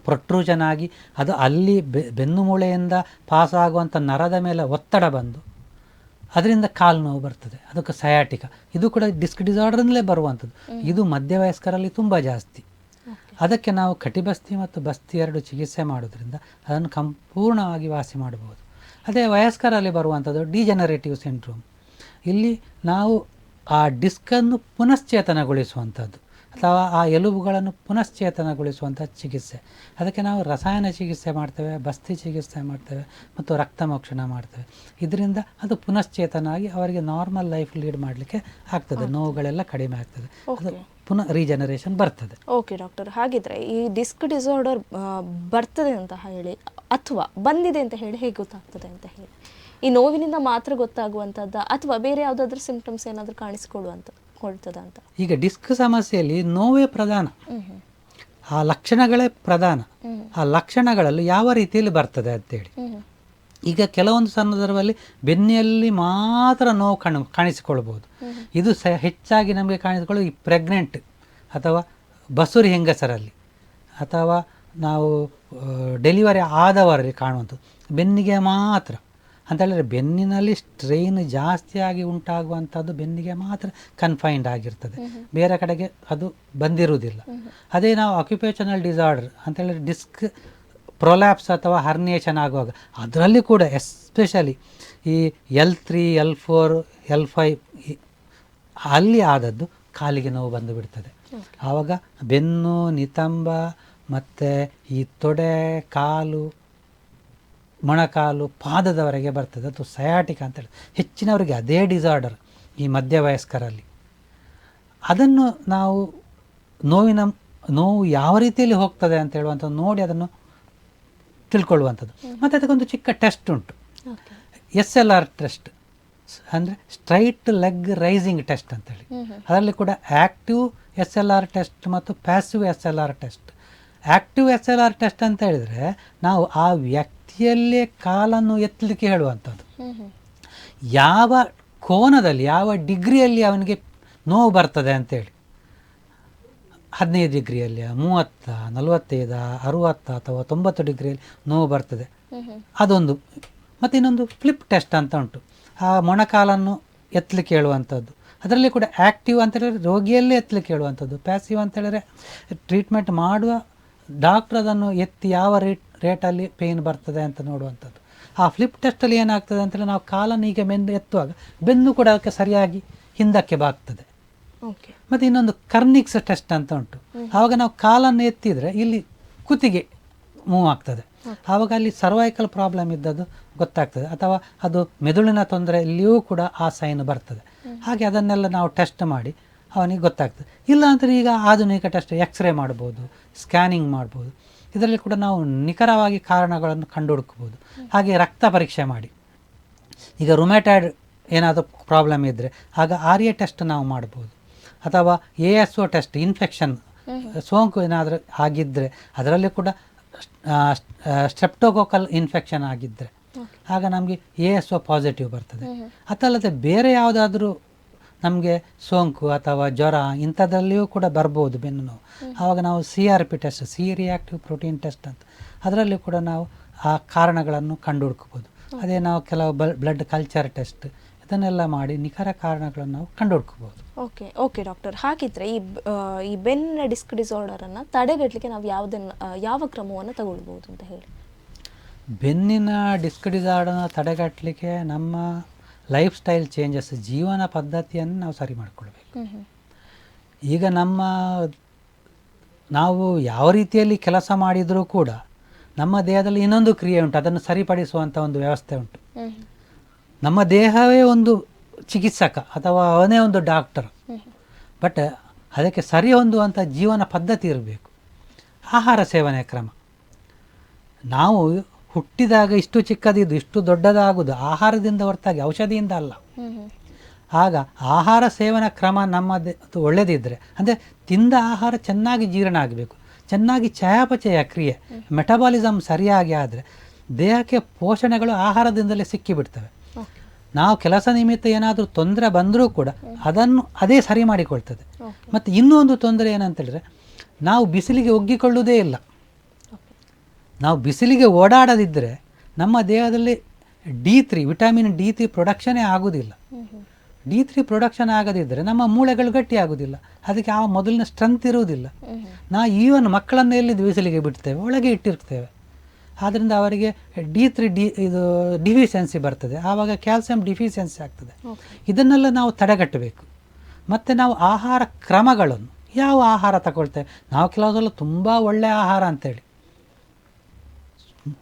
ಪ್ರೊಟ್ರೂಜನ್ ಆಗಿ ಅದು ಅಲ್ಲಿ ಬೆನ್ನು ಮೂಳೆಯಿಂದ ಪಾಸ್ ಆಗುವಂಥ ನರದ ಮೇಲೆ ಒತ್ತಡ ಬಂದು ಅದರಿಂದ ಕಾಲು ನೋವು ಬರ್ತದೆ. ಅದಕ್ಕೆ ಸಯಾಟಿಕ. ಇದು ಕೂಡ ಡಿಸ್ಕ್ ಡಿಸಾರ್ಡರ್ನಲ್ಲೇ ಬರುವಂಥದ್ದು. ಇದು ಮಧ್ಯವಯಸ್ಕರಲ್ಲಿ ತುಂಬ ಜಾಸ್ತಿ. ಅದಕ್ಕೆ ನಾವು ಕಟಿಬಸ್ತಿ ಮತ್ತು ಬಸ್ತಿ ಎರಡು ಚಿಕಿತ್ಸೆ ಮಾಡೋದ್ರಿಂದ ಅದನ್ನು ಸಂಪೂರ್ಣವಾಗಿ ವಾಸಿ ಮಾಡಬಹುದು ಅದೇ ವಯಸ್ಕರಲ್ಲಿ ಬರುವಂಥದ್ದು ಡಿಜೆನರೇಟಿವ್ ಸಿಂಡ್ರೋಮ್ ಇಲ್ಲಿ ನಾವು ಆ ಡಿಸ್ಕನ್ನು ಪುನಶ್ಚೇತನಗೊಳಿಸುವಂಥದ್ದು. ಅಥವಾ ಆ ಎಲುಬುಗಳನ್ನು ಪುನಶ್ಚೇತನಗೊಳಿಸುವಂಥ ಚಿಕಿತ್ಸೆ. ಅದಕ್ಕೆ ನಾವು ರಸಾಯನ ಚಿಕಿತ್ಸೆ ಮಾಡ್ತೇವೆ ಬಸ್ತಿ ಚಿಕಿತ್ಸೆ ಮಾಡ್ತೇವೆ ಮತ್ತು ರಕ್ತಮೋಕ್ಷಣ ಮಾಡ್ತೇವೆ. ಇದರಿಂದ ಅದು ಪುನಶ್ಚೇತನ ಆಗಿ ಅವರಿಗೆ ನಾರ್ಮಲ್ ಲೈಫ್ ಲೀಡ್ ಮಾಡಲಿಕ್ಕೆ ಆಗ್ತದೆ. ನೋವುಗಳೆಲ್ಲ ಕಡಿಮೆ ಆಗ್ತದೆ. ಅದು ಪುನಃ ರೀಜನರೇಷನ್ ಬರ್ತದೆ. ಓಕೆ ಡಾಕ್ಟರ್ ಹಾಗಿದ್ರೆ ಈ ಡಿಸ್ಕ್ ಡಿಸಾರ್ಡರ್ ಬರ್ತದೆ ಅಂತ ಹೇಳಿ ಅಥವಾ ಬಂದಿದೆ ಅಂತ ಹೇಳಿ ಹೇಗೆ ಗೊತ್ತಾಗ್ತದೆ ಅಂತ ಹೇಳಿ? ಈ ನೋವಿನಿಂದ ಮಾತ್ರ ಗೊತ್ತಾಗುವಂಥದ್ದು ಅಥವಾ ಬೇರೆ ಯಾವುದಾದ್ರೂ ಸಿಂಪ್ಟಮ್ಸ್ ಏನಾದರೂ ಕಾಣಿಸಿಕೊಳ್ಳುವಂಥ ಕೊಳ್ತದ ಅಂತ ಈಗ ಡಿಸ್ಕ್ ಸಮಸ್ಯೆಯಲ್ಲಿ ನೋವೇ ಪ್ರಧಾನ. ಆ ಲಕ್ಷಣಗಳೇ ಪ್ರಧಾನ. ಆ ಲಕ್ಷಣಗಳಲ್ಲಿ ಯಾವ ರೀತಿಯಲ್ಲಿ ಬರ್ತದೆ ಅಂತೇಳಿ. ಈಗ ಕೆಲವೊಂದು ಸಂದರ್ಭದಲ್ಲಿ ಬೆನ್ನೆಯಲ್ಲಿ ಮಾತ್ರ ನೋವು ಕಾಣ ಕಾಣಿಸಿಕೊಳ್ಬೋದು. ಇದು ಸ ಹೆಚ್ಚಾಗಿ ನಮಗೆ ಕಾಣಿಸಿಕೊಳ್ಳೋದು ಈ ಪ್ರೆಗ್ನೆಂಟ್ ಅಥವಾ ಬಸುರಿ ಹೆಂಗಸರಲ್ಲಿ ಅಥವಾ ನಾವು ಡೆಲಿವರಿ ಆದವರಲ್ಲಿ ಕಾಣುವಂಥದ್ದು. ಬೆನ್ನಿಗೆ ಮಾತ್ರ. ಅಂತ ಹೇಳಿದ್ರೆ ಬೆನ್ನಿನಲ್ಲಿ ಸ್ಟ್ರೈನ್ ಜಾಸ್ತಿಯಾಗಿ ಉಂಟಾಗುವಂಥದ್ದು ಬೆನ್ನಿಗೆ ಮಾತ್ರ ಕನ್ಫೈನ್ಡ್ ಆಗಿರ್ತದೆ. ಬೇರೆ ಕಡೆಗೆ ಅದು ಬಂದಿರುವುದಿಲ್ಲ. ಅದೇ ನಾವು ಅಕ್ಯುಪೇಷನಲ್ ಡಿಸಾರ್ಡರ್ ಅಂತ ಹೇಳಿದ್ರೆ ಡಿಸ್ಕ್ ಪ್ರೊಲ್ಯಾಪ್ಸ್ ಅಥವಾ ಹರ್ನಿಯೇಷನ್ ಆಗುವಾಗ ಅದರಲ್ಲಿ ಕೂಡ ಎಸ್ಪೆಷಲಿ ಈ L three L four L five ಅಲ್ಲಿ ಆದದ್ದು ಕಾಲಿಗೆ ನೋವು ಬಂದು ಬಿಡ್ತದೆ. ಆವಾಗ ಬೆನ್ನು ನಿತಂಬ ಮತ್ತು ಈ ತೊಡೆ ಕಾಲು ಮೊಣಕಾಲು ಪಾದದವರೆಗೆ ಬರ್ತದೆ. ಅದು ಸಯಾಟಿಕ ಅಂತೇಳಿ ಹೆಚ್ಚಿನವರಿಗೆ ಅದೇ ಡಿಸಾರ್ಡರ್ ಈ ಮಧ್ಯವಯಸ್ಕರಲ್ಲಿ. ಅದನ್ನು ನಾವು ನೋವಿನ ನೋವು ಯಾವ ರೀತಿಯಲ್ಲಿ ಹೋಗ್ತದೆ ಅಂತ ಹೇಳುವಂಥದ್ದು ನೋಡಿ ಅದನ್ನು ತಿಳ್ಕೊಳ್ಳುವಂಥದ್ದು. ಮತ್ತು ಅದಕ್ಕೊಂದು ಚಿಕ್ಕ ಟೆಸ್ಟ್ ಉಂಟು. ಎಸ್ ಎಲ್ ಆರ್ ಟೆಸ್ಟ್ ಅಂದರೆ ಸ್ಟ್ರೈಟ್ ಲೆಗ್ ರೈಸಿಂಗ್ ಟೆಸ್ಟ್ ಅಂತೇಳಿ. ಅದರಲ್ಲಿ ಕೂಡ active S L R test ಮತ್ತು passive S L R test active S L R test ಅಂತ ಹೇಳಿದರೆ ನಾವು ಆ ವ್ಯಕ್ತಿಯಲ್ಲೇ ಕಾಲನ್ನು ಎತ್ತಲಿಕ್ಕೆ ಹೇಳುವಂಥದ್ದು. ಯಾವ ಕೋನದಲ್ಲಿ ಯಾವ ಡಿಗ್ರಿಯಲ್ಲಿ ಅವನಿಗೆ ನೋವು ಬರ್ತದೆ ಅಂತೇಳಿ. ಹದಿನೈದು ಡಿಗ್ರಿಯಲ್ಲಿ ಮೂವತ್ತ ನಲವತ್ತೈದ ಅರುವತ್ತ ಅಥವಾ ತೊಂಬತ್ತು ಡಿಗ್ರಿಯಲ್ಲಿ ನೋವು ಬರ್ತದೆ. ಅದೊಂದು. ಮತ್ತು ಇನ್ನೊಂದು ಫ್ಲಿಪ್ ಟೆಸ್ಟ್ ಅಂತ ಉಂಟು. ಆ ಮೊಣಕಾಲನ್ನು ಎತ್ತಲಿಕ್ಕೆ ಹೇಳುವಂಥದ್ದು. ಅದರಲ್ಲಿ ಕೂಡ ಆ್ಯಕ್ಟಿವ್ ಅಂತ ಹೇಳಿದ್ರೆ ರೋಗಿಯಲ್ಲೇ ಎತ್ತಲಿಕ್ಕೆ ಹೇಳುವಂಥದ್ದು. ಪ್ಯಾಸಿವ್ ಅಂತ ಹೇಳಿದ್ರೆ ಟ್ರೀಟ್ಮೆಂಟ್ ಮಾಡುವ ಡಾಕ್ಟ್ರ್ ಅದನ್ನು ಎತ್ತಿ ಯಾವ ರೇಟ್ ರೇಟಲ್ಲಿ ಪೇಯ್ನ್ ಬರ್ತದೆ ಅಂತ ನೋಡುವಂಥದ್ದು. ಆ ಫ್ಲಿಪ್ ಟೆಸ್ಟಲ್ಲಿ ಏನಾಗ್ತದೆ ಅಂತೇಳಿ ನಾವು ಕಾಲನ್ನು ಹೀಗೆ ಬೆನ್ನು ಎತ್ತುವಾಗ ಬೆನ್ನು ಕೂಡ ಅದಕ್ಕೆ ಸರಿಯಾಗಿ ಹಿಂದಕ್ಕೆ ಬಾಗ್ತದೆ. ಓಕೆ. ಮತ್ತು ಇನ್ನೊಂದು ಕರ್ನಿಕ್ಸ್ ಟೆಸ್ಟ್ ಅಂತ ಉಂಟು. ಆವಾಗ ನಾವು ಕಾಲನ್ನು ಎತ್ತಿದರೆ ಇಲ್ಲಿ ಕುತ್ತಿಗೆ ಮೂವ್ ಆಗ್ತದೆ. ಆವಾಗ ಅಲ್ಲಿ ಸರ್ವೈಕಲ್ ಪ್ರಾಬ್ಲಮ್ ಇದ್ದದ್ದು ಗೊತ್ತಾಗ್ತದೆ. ಅಥವಾ ಅದು ಮೆದುಳಿನ ತೊಂದರೆ ಇಲ್ಲಿಯೂ ಕೂಡ ಆ ಸೈನ್ ಬರ್ತದೆ. ಹಾಗೆ ಅದನ್ನೆಲ್ಲ ನಾವು ಟೆಸ್ಟ್ ಮಾಡಿ ಅವನಿಗೆ ಗೊತ್ತಾಗ್ತದೆ. ಇಲ್ಲ ಅಂದರೆ ಈಗ ಆಧುನಿಕ ಟೆಸ್ಟ್ ಎಕ್ಸ್ರೇ ಮಾಡ್ಬೋದು ಸ್ಕ್ಯಾನಿಂಗ್ ಮಾಡ್ಬೋದು. ಇದರಲ್ಲಿ ಕೂಡ ನಾವು ನಿಖರವಾಗಿ ಕಾರಣಗಳನ್ನು ಕಂಡುಹುಡುಕ್ಬೋದು. ಹಾಗೆ ರಕ್ತ ಪರೀಕ್ಷೆ ಮಾಡಿ. ಈಗ ರುಮ್ಯಾಟೈಡ್ ಏನಾದರೂ ಪ್ರಾಬ್ಲಮ್ ಇದ್ದರೆ ಆಗ ಆರ್ ಎ ಟೆಸ್ಟ್ ನಾವು ಮಾಡ್ಬೋದು. ಅಥವಾ A S O test infection ಸೋಂಕು ಏನಾದರೂ ಆಗಿದ್ದರೆ ಅದರಲ್ಲಿ ಕೂಡ ಸ್ಟ್ರೆಪ್ಟೋಕೋಕಲ್ ಇನ್ಫೆಕ್ಷನ್ ಆಗಿದ್ದರೆ ಆಗ ನಮಗೆ ಎ ಎಸ್ ಒ ಪಾಸಿಟಿವ್ ಬರ್ತದೆ. ಅದಲ್ಲದೆ ಬೇರೆ ಯಾವುದಾದ್ರೂ ನಮಗೆ ಸೋಂಕು ಅಥವಾ ಜ್ವರ ಇಂಥದ್ರಲ್ಲಿಯೂ ಕೂಡ ಬರ್ಬೋದು ಬೆನ್ನು ನೋವು ಆವಾಗ ನಾವು C R P test C reactive protein test ಅಂತ. ಅದರಲ್ಲಿ ಕೂಡ ನಾವು ಆ ಕಾರಣಗಳನ್ನು ಕಂಡು ಹುಡ್ಕೋಬೋದು ಅದೇ ನಾವು ಕೆಲವು ಬ್ಲಡ್ ಕಲ್ಚರ್ ಟೆಸ್ಟ್ ಇದನ್ನೆಲ್ಲ ಮಾಡಿ ನಿಖರ ಕಾರಣಗಳನ್ನು ನಾವು ಕಂಡು ಹುಡ್ಕೋಬೋದು ಓಕೆ ಓಕೆ ಡಾಕ್ಟರ್ ಹಾಗಿದ್ರೆ ಈ ಈ ಬೆನ್ನ ಡಿಸ್ಕ್ ಡಿಸಾರ್ಡರನ್ನು ತಡೆಗಟ್ಟಲಿಕ್ಕೆ ನಾವು ಯಾವುದನ್ನು ಯಾವ ಕ್ರಮವನ್ನು ತಗೊಳ್ಬೋದು ಅಂತ ಹೇಳಿ. ಬೆನ್ನಿನ ಡಿಸ್ಕ್ ಡಿಸಾರ್ಡರ್ನ ತಡೆಗಟ್ಟಲಿಕ್ಕೆ ನಮ್ಮ ಲೈಫ್ ಸ್ಟೈಲ್ ಚೇಂಜಸ್ ಜೀವನ ಪದ್ಧತಿಯನ್ನು ನಾವು ಸರಿ ಮಾಡಿಕೊಳ್ಬೇಕು. ಈಗ ನಮ್ಮ ನಾವು ಯಾವ ರೀತಿಯಲ್ಲಿ ಕೆಲಸ ಮಾಡಿದರೂ ಕೂಡ ನಮ್ಮ ದೇಹದಲ್ಲಿ ಇನ್ನೊಂದು ಕ್ರಿಯೆ ಉಂಟು ಅದನ್ನು ಸರಿಪಡಿಸುವಂಥ ಒಂದು ವ್ಯವಸ್ಥೆ ಉಂಟು. ನಮ್ಮ ದೇಹವೇ ಒಂದು ಚಿಕಿತ್ಸಕ ಅಥವಾ ಅವನೇ ಒಂದು ಡಾಕ್ಟರ್. ಬಟ್ ಅದಕ್ಕೆ ಸರಿ ಹೊಂದುವಂಥ ಜೀವನ ಪದ್ಧತಿ ಇರಬೇಕು. ಆಹಾರ ಸೇವನೆ ಕ್ರಮ. ನಾವು ಹುಟ್ಟಿದಾಗ ಇಷ್ಟು ಚಿಕ್ಕದಿದ್ದು ಇಷ್ಟು ದೊಡ್ಡದಾಗುವುದು ಆಹಾರದಿಂದ ಹೊರತಾಗಿ ಔಷಧಿಯಿಂದ ಅಲ್ಲ. ಆಗ ಆಹಾರ ಸೇವನಾ ಕ್ರಮ ನಮ್ಮ ಒಳ್ಳೆಯದಿದ್ದರೆ ಒಳ್ಳೆದಿದ್ದರೆ ಅಂದರೆ ತಿಂದ ಆಹಾರ ಚೆನ್ನಾಗಿ ಜೀರ್ಣ ಆಗಬೇಕು. ಚೆನ್ನಾಗಿ ಚಯಾಪಚಯ ಕ್ರಿಯೆ ಮೆಟಬಾಲಿಸಮ್ ಸರಿಯಾಗಿ ಆದರೆ ದೇಹಕ್ಕೆ ಪೋಷಣೆಗಳು ಆಹಾರದಿಂದಲೇ ಸಿಕ್ಕಿಬಿಡ್ತವೆ. ನಾವು ಕೆಲಸ ನಿಮಿತ್ತ ಏನಾದರೂ ತೊಂದರೆ ಬಂದರೂ ಕೂಡ ಅದನ್ನು ಅದೇ ಸರಿ ಮಾಡಿಕೊಳ್ತದೆ. ಮತ್ತು ಇನ್ನೂ ಒಂದು ತೊಂದರೆ ಏನಂತೇಳಿದ್ರೆ ನಾವು ಬಿಸಿಲಿಗೆ ಒಗ್ಗಿಕೊಳ್ಳುವುದೇ ಇಲ್ಲ. ನಾವು ಬಿಸಿಲಿಗೆ ಓಡಾಡದಿದ್ದರೆ ನಮ್ಮ ದೇಹದಲ್ಲಿ D three vitamin D three ಪ್ರೊಡಕ್ಷನೇ ಆಗೋದಿಲ್ಲ. ಡಿ ತ್ರೀ ಪ್ರೊಡಕ್ಷನ್ ಆಗದಿದ್ದರೆ ನಮ್ಮ ಮೂಳೆಗಳು ಗಟ್ಟಿ ಆಗೋದಿಲ್ಲ ಅದಕ್ಕೆ ಆ ಮೊದಲಿನ ಸ್ಟ್ರೆಂತ್ ಇರುವುದಿಲ್ಲ. ನಾವು ಈವನ್ ಮಕ್ಕಳನ್ನು ಎಲ್ಲಿ ಬಿಸಿಲಿಗೆ ಬಿಡ್ತೇವೆ? ಒಳಗೆ ಇಟ್ಟಿರ್ತೇವೆ. ಆದ್ದರಿಂದ ಅವರಿಗೆ ಡಿ ತ್ರೀ ಡಿ ಇದು ಡಿಫಿಷಿಯನ್ಸಿ ಬರ್ತದೆ. ಆವಾಗ ಕ್ಯಾಲ್ಸಿಯಂ ಡಿಫಿಷಿಯನ್ಸಿ ಆಗ್ತದೆ. ಇದನ್ನೆಲ್ಲ ನಾವು ತಡೆಗಟ್ಟಬೇಕು. ಮತ್ತು ನಾವು ಆಹಾರ ಕ್ರಮಗಳನ್ನು ಯಾವ ಆಹಾರ ತಗೊಳ್ತೇವೆ? ನಾವು ಕೆಲವು ಸಲ ತುಂಬ ಒಳ್ಳೆಯ ಆಹಾರ ಅಂತೇಳಿ.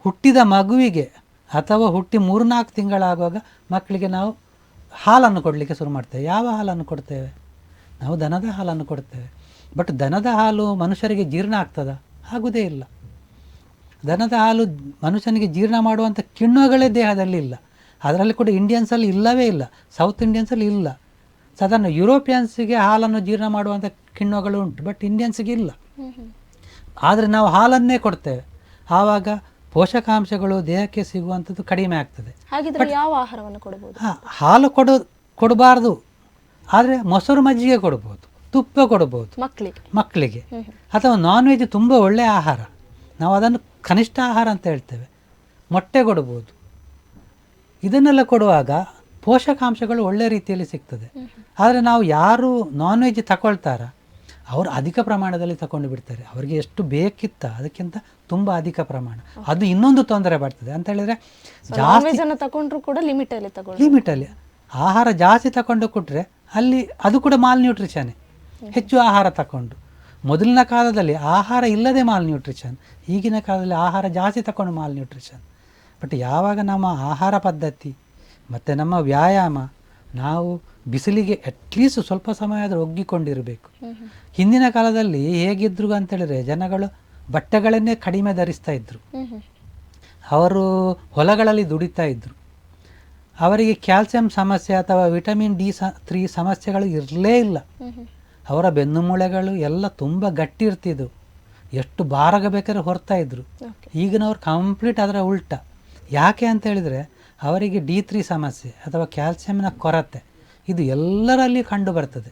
ಹುಟ್ಟಿದ ಮಗುವಿಗೆ ಅಥವಾ ಹುಟ್ಟಿ ಮೂರ್ನಾಲ್ಕು ತಿಂಗಳಾಗುವಾಗ ಮಕ್ಕಳಿಗೆ ನಾವು ಹಾಲನ್ನು ಕೊಡಲಿಕ್ಕೆ ಶುರು ಮಾಡ್ತೇವೆ. ಯಾವ ಹಾಲನ್ನು ಕೊಡ್ತೇವೆ? ನಾವು ದನದ ಹಾಲನ್ನು ಕೊಡ್ತೇವೆ. ಬಟ್ ದನದ ಹಾಲು ಮನುಷ್ಯರಿಗೆ ಜೀರ್ಣ ಆಗ್ತದ? ಆಗುವುದೇ ಇಲ್ಲ. ದನದ ಹಾಲು ಮನುಷ್ಯನಿಗೆ ಜೀರ್ಣ ಮಾಡುವಂಥ ಕಿಣ್ವಗಳೇ ದೇಹದಲ್ಲಿ ಇಲ್ಲ. ಅದರಲ್ಲಿ ಕೂಡ ಇಂಡಿಯನ್ಸಲ್ಲಿ ಇಲ್ಲವೇ ಇಲ್ಲ. ಸೌತ್ ಇಂಡಿಯನ್ಸಲ್ಲಿ ಇಲ್ಲ. ಸಾಧಾರಣ ಯುರೋಪಿಯನ್ಸಿಗೆ ಹಾಲನ್ನು ಜೀರ್ಣ ಮಾಡುವಂಥ ಕಿಣ್ವಗಳು ಉಂಟು. ಬಟ್ ಇಂಡಿಯನ್ಸಿಗೆ ಇಲ್ಲ. ಆದರೆ ನಾವು ಹಾಲನ್ನೇ ಕೊಡ್ತೇವೆ. ಆವಾಗ ಪೋಷಕಾಂಶಗಳು ದೇಹಕ್ಕೆ ಸಿಗುವಂಥದ್ದು ಕಡಿಮೆ ಆಗ್ತದೆ. ಹಾಗಿದ್ರೆ ಯಾವ ಆಹಾರವನ್ನು ಕೊಡಬಹುದು ಹಾ, ಹಾಲು ಕೊಡ ಕೊಡಬಾರ್ದು. ಆದರೆ ಮೊಸರು ಮಜ್ಜಿಗೆ ಕೊಡ್ಬೋದು ತುಪ್ಪ ಕೊಡ್ಬೋದು. ಮಕ್ಕಳಿಗೆ ಮಕ್ಕಳಿಗೆ ಅಥವಾ ನಾನ್ ವೆಜ್ ತುಂಬ ಒಳ್ಳೆಯ ಆಹಾರ. ನಾವು ಅದನ್ನು ಕನಿಷ್ಠ ಆಹಾರ ಅಂತ ಹೇಳ್ತೇವೆ. ಮೊಟ್ಟೆ ಕೊಡ್ಬೋದು. ಇದನ್ನೆಲ್ಲ ಕೊಡುವಾಗ ಪೋಷಕಾಂಶಗಳು ಒಳ್ಳೆ ರೀತಿಯಲ್ಲಿ ಸಿಗ್ತದೆ. ಆದರೆ ನಾವು ಯಾರು ನಾನ್ ವೆಜ್ ತಗೊಳ್ತಾರ? ಅವರು ಅಧಿಕ ಪ್ರಮಾಣದಲ್ಲಿ ತಗೊಂಡು ಬಿಡ್ತಾರೆ. ಅವರಿಗೆ ಎಷ್ಟು ಬೇಕಿತ್ತ ಅದಕ್ಕಿಂತ ತುಂಬ ಅಧಿಕ ಪ್ರಮಾಣ. ಅದು ಇನ್ನೊಂದು ತೊಂದರೆ ಬರ್ತದೆ. ಅಂತ ಹೇಳಿದ್ರೆ ಜಾಸ್ತಿ ಅನ್ನು ತಗೊಂಡ್ರು ಕೂಡ ಲಿಮಿಟ್ ಅಲ್ಲಿ ತಗೊಳ್ಳಿ ಲಿಮಿಟಲ್ಲಿ. ಆಹಾರ ಜಾಸ್ತಿ ತಗೊಂಡು ಕೊಟ್ಟರೆ ಅಲ್ಲಿ ಅದು ಕೂಡ ಮಾಲ್ ನ್ಯೂಟ್ರಿಷನ್ ಹೆಚ್ಚು ಆಹಾರ ತಗೊಂಡು ಮೊದಲಿನ ಕಾಲದಲ್ಲಿ ಆಹಾರ ಇಲ್ಲದೆ ಮಾಲ್ ನ್ಯೂಟ್ರಿಷನ್ ಈಗಿನ ಕಾಲದಲ್ಲಿ ಆಹಾರ ಜಾಸ್ತಿ ತಗೊಂಡು ಮಾಲ್ ನ್ಯೂಟ್ರಿಷನ್ ಬಟ್ ಯಾವಾಗ ನಮ್ಮ ಆಹಾರ ಪದ್ಧತಿ ಮತ್ತು ನಮ್ಮ ವ್ಯಾಯಾಮ ನಾವು ಬಿಸಿಲಿಗೆ ಅಟ್ಲೀಸ್ಟ್ ಸ್ವಲ್ಪ ಸಮಯ ಆದರೂ ಒಗ್ಗಿಕೊಂಡಿರಬೇಕು. ಹಿಂದಿನ ಕಾಲದಲ್ಲಿ ಹೇಗಿದ್ರು ಅಂತೇಳಿದ್ರೆ ಜನಗಳು ಬಟ್ಟೆಗಳನ್ನೇ ಕಡಿಮೆ ಧರಿಸ್ತಾ ಇದ್ರು. ಅವರು ಹೊಲಗಳಲ್ಲಿ ದುಡಿತಾ ಇದ್ರು. ಅವರಿಗೆ ಕ್ಯಾಲ್ಸಿಯಂ ಸಮಸ್ಯೆ ಅಥವಾ ವಿಟಮಿನ್ ಡಿ ಸ ತ್ರೀ ಸಮಸ್ಯೆಗಳು ಇರಲೇ ಇಲ್ಲ. ಅವರ ಬೆನ್ನು ಮೂಳೆಗಳು ಎಲ್ಲ ತುಂಬ ಗಟ್ಟಿ ಇರ್ತಿದ್ವು ಎಷ್ಟು ಭಾರಗ ಬೇಕಾದ್ರೆ ಹೊರ್ತಾ ಇದ್ರು. ಈಗಿನವ್ರು ಕಂಪ್ಲೀಟ್ ಅದರ ಉಲ್ಟ. ಯಾಕೆ ಅಂತ ಹೇಳಿದರೆ ಅವರಿಗೆ ಡಿ ತ್ರೀ ಸಮಸ್ಯೆ ಅಥವಾ ಕ್ಯಾಲ್ಸಿಯಂನ ಕೊರತೆ. ಇದು ಎಲ್ಲರಲ್ಲಿ ಕಂಡು ಬರ್ತದೆ.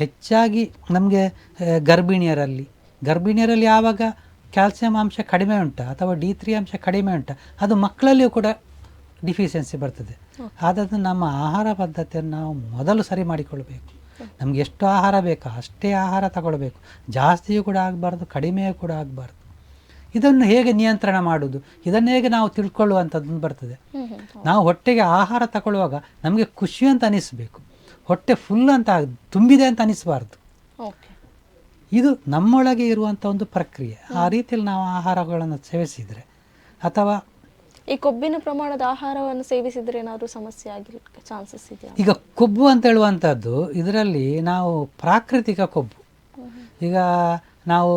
ಹೆಚ್ಚಾಗಿ ನಮಗೆ ಗರ್ಭಿಣಿಯರಲ್ಲಿ. ಗರ್ಭಿಣಿಯರಲ್ಲಿ ಯಾವಾಗ ಕ್ಯಾಲ್ಸಿಯಂ ಅಂಶ ಕಡಿಮೆ ಉಂಟ ಅಥವಾ ಡಿ ತ್ರೀ ಅಂಶ ಕಡಿಮೆ ಉಂಟ ಅದು ಮಕ್ಕಳಲ್ಲಿಯೂ ಕೂಡ ಡಿಫಿಷಿಯನ್ಸಿ ಬರ್ತದೆ. ಆದದ್ದು ನಮ್ಮ ಆಹಾರ ಪದ್ಧತಿಯನ್ನು ನಾವು ಮೊದಲು ಸರಿ ಮಾಡಿಕೊಳ್ಬೇಕು. ನಮಗೆ ಎಷ್ಟು ಆಹಾರ ಬೇಕೋ ಅಷ್ಟೇ ಆಹಾರ ತಗೊಳ್ಬೇಕು. ಜಾಸ್ತಿಯೂ ಕೂಡ ಆಗಬಾರ್ದು ಕಡಿಮೆಯೂ ಕೂಡ ಆಗಬಾರ್ದು. ಇದನ್ನು ಹೇಗೆ ನಿಯಂತ್ರಣ ಮಾಡುವುದು ಇದನ್ನು ಹೇಗೆ ನಾವು ತಿಳ್ಕೊಳ್ಳುವಂಥದ್ದು ಬರ್ತದೆ. ನಾವು ಹೊಟ್ಟೆಗೆ ಆಹಾರ ತಗೊಳ್ಳುವಾಗ ನಮಗೆ ಖುಷಿ ಅಂತ ಅನಿಸಬೇಕು. ಹೊಟ್ಟೆ ಫುಲ್ ಅಂತ ತುಂಬಿದೆ ಅಂತ ಅನಿಸಬಾರ್ದು. ಓಕೆ. ಇದು ನಮ್ಮೊಳಗೆ ಇರುವಂಥ ಒಂದು ಪ್ರಕ್ರಿಯೆ. ಆ ರೀತಿಯಲ್ಲಿ ನಾವು ಆಹಾರಗಳನ್ನು ಸೇವಿಸಿದರೆ ಅಥವಾ ಈ ಕೊಬ್ಬಿನ ಪ್ರಮಾಣದ ಆಹಾರವನ್ನು ಸೇವಿಸಿದ್ರೆ ಏನಾದರೂ ಸಮಸ್ಯೆ ಆಗಿ ಚಾನ್ಸಸ್ ಇದೆ ಈಗ ಕೊಬ್ಬು ಅಂತ ಹೇಳುವಂಥದ್ದು ಇದರಲ್ಲಿ ನಾವು ಪ್ರಾಕೃತಿಕ ಕೊಬ್ಬು. ಈಗ ನಾವು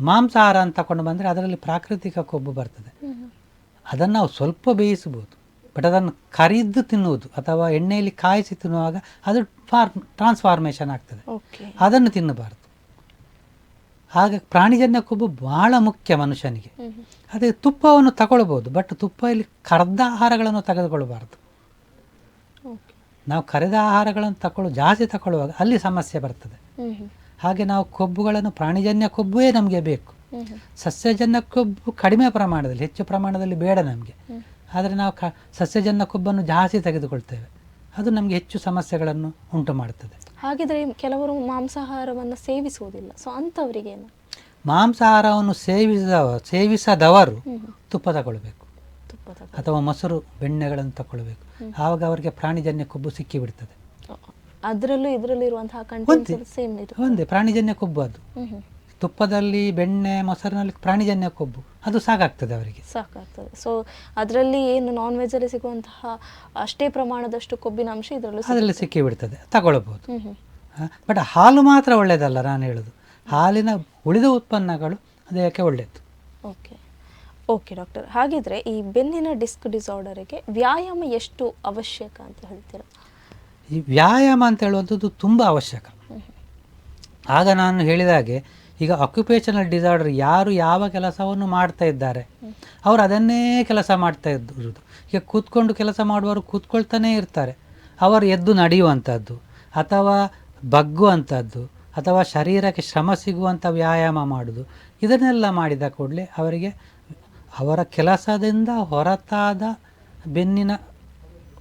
ಮಾಂಸಾಹಾರ ಅಂತ ತಗೊಂಡು ಬಂದರೆ ಅದರಲ್ಲಿ ಪ್ರಾಕೃತಿಕ ಕೊಬ್ಬು ಬರ್ತದೆ. ಅದನ್ನು ನಾವು ಸ್ವಲ್ಪ ಬೇಯಿಸ್ಬೋದು ಬಟ್ ಅದನ್ನು ಕರಿದು ತಿನ್ನುವುದು ಅಥವಾ ಎಣ್ಣೆಯಲ್ಲಿ ಕಾಯಿಸಿ ತಿನ್ನುವಾಗ ಅದು ಫಾರ್ ಟ್ರಾನ್ಸ್ಫಾರ್ಮೇಷನ್ ಆಗ್ತದೆ. ಅದನ್ನು ತಿನ್ನಬಾರ್ದು. ಆಗ ಪ್ರಾಣಿಜನ್ಯ ಕೊಬ್ಬು ಬಹಳ ಮುಖ್ಯ ಮನುಷ್ಯನಿಗೆ. ಅದೇ ತುಪ್ಪವನ್ನು ತಗೊಳ್ಬೋದು ಬಟ್ ತುಪ್ಪದಲ್ಲಿ ಕರೆದ ಆಹಾರಗಳನ್ನು ತೆಗೆದುಕೊಳ್ಬಾರ್ದು ನಾವು ಕರೆದ ಆಹಾರಗಳನ್ನು ತಗೊಳ್ಳೋ ಜಾಸ್ತಿ ತಗೊಳ್ಳುವಾಗ ಅಲ್ಲಿ ಸಮಸ್ಯೆ ಬರ್ತದೆ. ಹಾಗೆ ನಾವು ಕೊಬ್ಬುಗಳನ್ನು ಪ್ರಾಣಿಜನ್ಯ ಕೊಬ್ಬುವೇ ನಮಗೆ ಬೇಕು. ಸಸ್ಯಜನ್ಯ ಕೊಬ್ಬು ಕಡಿಮೆ ಪ್ರಮಾಣದಲ್ಲಿ ಹೆಚ್ಚು ಪ್ರಮಾಣದಲ್ಲಿ ಬೇಡ ನಮಗೆ. ಆದರೆ ನಾವು ಕ ಸಸ್ಯಜನ್ಯ ಕೊಬ್ಬನ್ನು ಜಾಸ್ತಿ ತೆಗೆದುಕೊಳ್ತೇವೆ. ಅದು ನಮಗೆ ಹೆಚ್ಚು ಸಮಸ್ಯೆಗಳನ್ನು ಉಂಟು ಮಾಡ್ತದೆ. ಹಾಗಿದ್ರೆ ಕೆಲವರು ಮಾಂಸಾಹಾರವನ್ನು ಸೇವಿಸುವುದಿಲ್ಲ. ಸೊ ಅಂಥವರಿಗೆ ಮಾಂಸಾಹಾರವನ್ನು ಸೇವಿಸಿದ ಸೇವಿಸದವರು. ತುಪ್ಪ ತಗೊಳ್ಬೇಕು ಅಥವಾ ಮೊಸರು ಬೆಣ್ಣೆಗಳನ್ನು ತಗೊಳ್ಬೇಕು. ಆವಾಗ ಅವರಿಗೆ ಪ್ರಾಣಿಜನ್ಯ ಕೊಬ್ಬು ಸಿಕ್ಕಿಬಿಡ್ತದೆ. ಅದರಲ್ಲೂ ಇದರಲ್ಲಿರುವಂತಹ ಸೇಮ್ ಇರುತ್ತೆ. ಒಂದೇ ಪ್ರಾಣಿಜನ್ಯ ಕೊಬ್ಬು ಅದು. ತುಪ್ಪದಲ್ಲಿ ಬೆಣ್ಣೆ ಮೊಸರಿನಲ್ಲಿ ಪ್ರಾಣಿಜನ್ಯ ಕೊಬ್ಬು. ಅದು ಸಾಕಾಗ್ತದೆ ಅವರಿಗೆ. ಸಾಕಾಗ್ತದೆ. ಸೊ ಅದರಲ್ಲಿ ಏನು ನಾನ್ ವೆಜ್ ಅಲ್ಲಿ ಸಿಗುವಂತಹ ಅಷ್ಟೇ ಪ್ರಮಾಣದಷ್ಟು ಕೊಬ್ಬಿನ ಅಂಶ ಇದರಲ್ಲೂ. ಅದರಲ್ಲಿ ಸಿಕ್ಕಿಬಿಡ್ತದೆ. ತಗೊಳ್ಬೋದು ಹ್ಮ್ ಹ್ಮ್. ಬಟ್ ಹಾಲು ಮಾತ್ರ ಒಳ್ಳೇದಲ್ಲ ನಾನು ಹೇಳುದು. ಹಾಲಿನ ಉಳಿದ ಉತ್ಪನ್ನಗಳು ಅದಕ್ಕೆ ಒಳ್ಳೇದು? ಓಕೆ. Okay doctor. ಹಾಗಿದ್ರೆ ಈ ಬೆನ್ನಿನ ಡಿಸ್ಕ್ ಡಿಸಾರ್ಡರಿಗೆ ವ್ಯಾಯಾಮ ಎಷ್ಟು ಅವಶ್ಯಕ ಅಂತ ಹೇಳ್ತೀರಾ? ಈ ವ್ಯಾಯಾಮ ಅಂತ ಹೇಳುವಂಥದ್ದು ತುಂಬ ಅವಶ್ಯಕ. ಆಗ ನಾನು ಹೇಳಿದ ಹಾಗೆ, ಈಗ ಅಕ್ಯುಪೇಷನಲ್ ಡಿಸಾರ್ಡರ್ ಯಾರು ಯಾವ ಕೆಲಸವನ್ನು ಮಾಡ್ತಾ ಇದ್ದಾರೆ, ಅವರು ಅದನ್ನೇ ಕೆಲಸ ಮಾಡ್ತಾ ಇದ್ದರು ಈಗ ಕೂತ್ಕೊಂಡು ಕೆಲಸ ಮಾಡುವವರು ಕೂತ್ಕೊಳ್ತಾನೇ ಇರ್ತಾರೆ. ಅವರು ಎದ್ದು ನಡೆಯುವಂಥದ್ದು, ಅಥವಾ ಬಗ್ಗುವಂಥದ್ದು, ಅಥವಾ ಶರೀರಕ್ಕೆ ಶ್ರಮ ಸಿಗುವಂಥ ವ್ಯಾಯಾಮ ಮಾಡೋದು ಇದನ್ನೆಲ್ಲ ಮಾಡಿದ ಕೂಡಲೇ ಅವರಿಗೆ ಅವರ ಕೆಲಸದಿಂದ ಹೊರತಾದ ಬೆನ್ನಿನ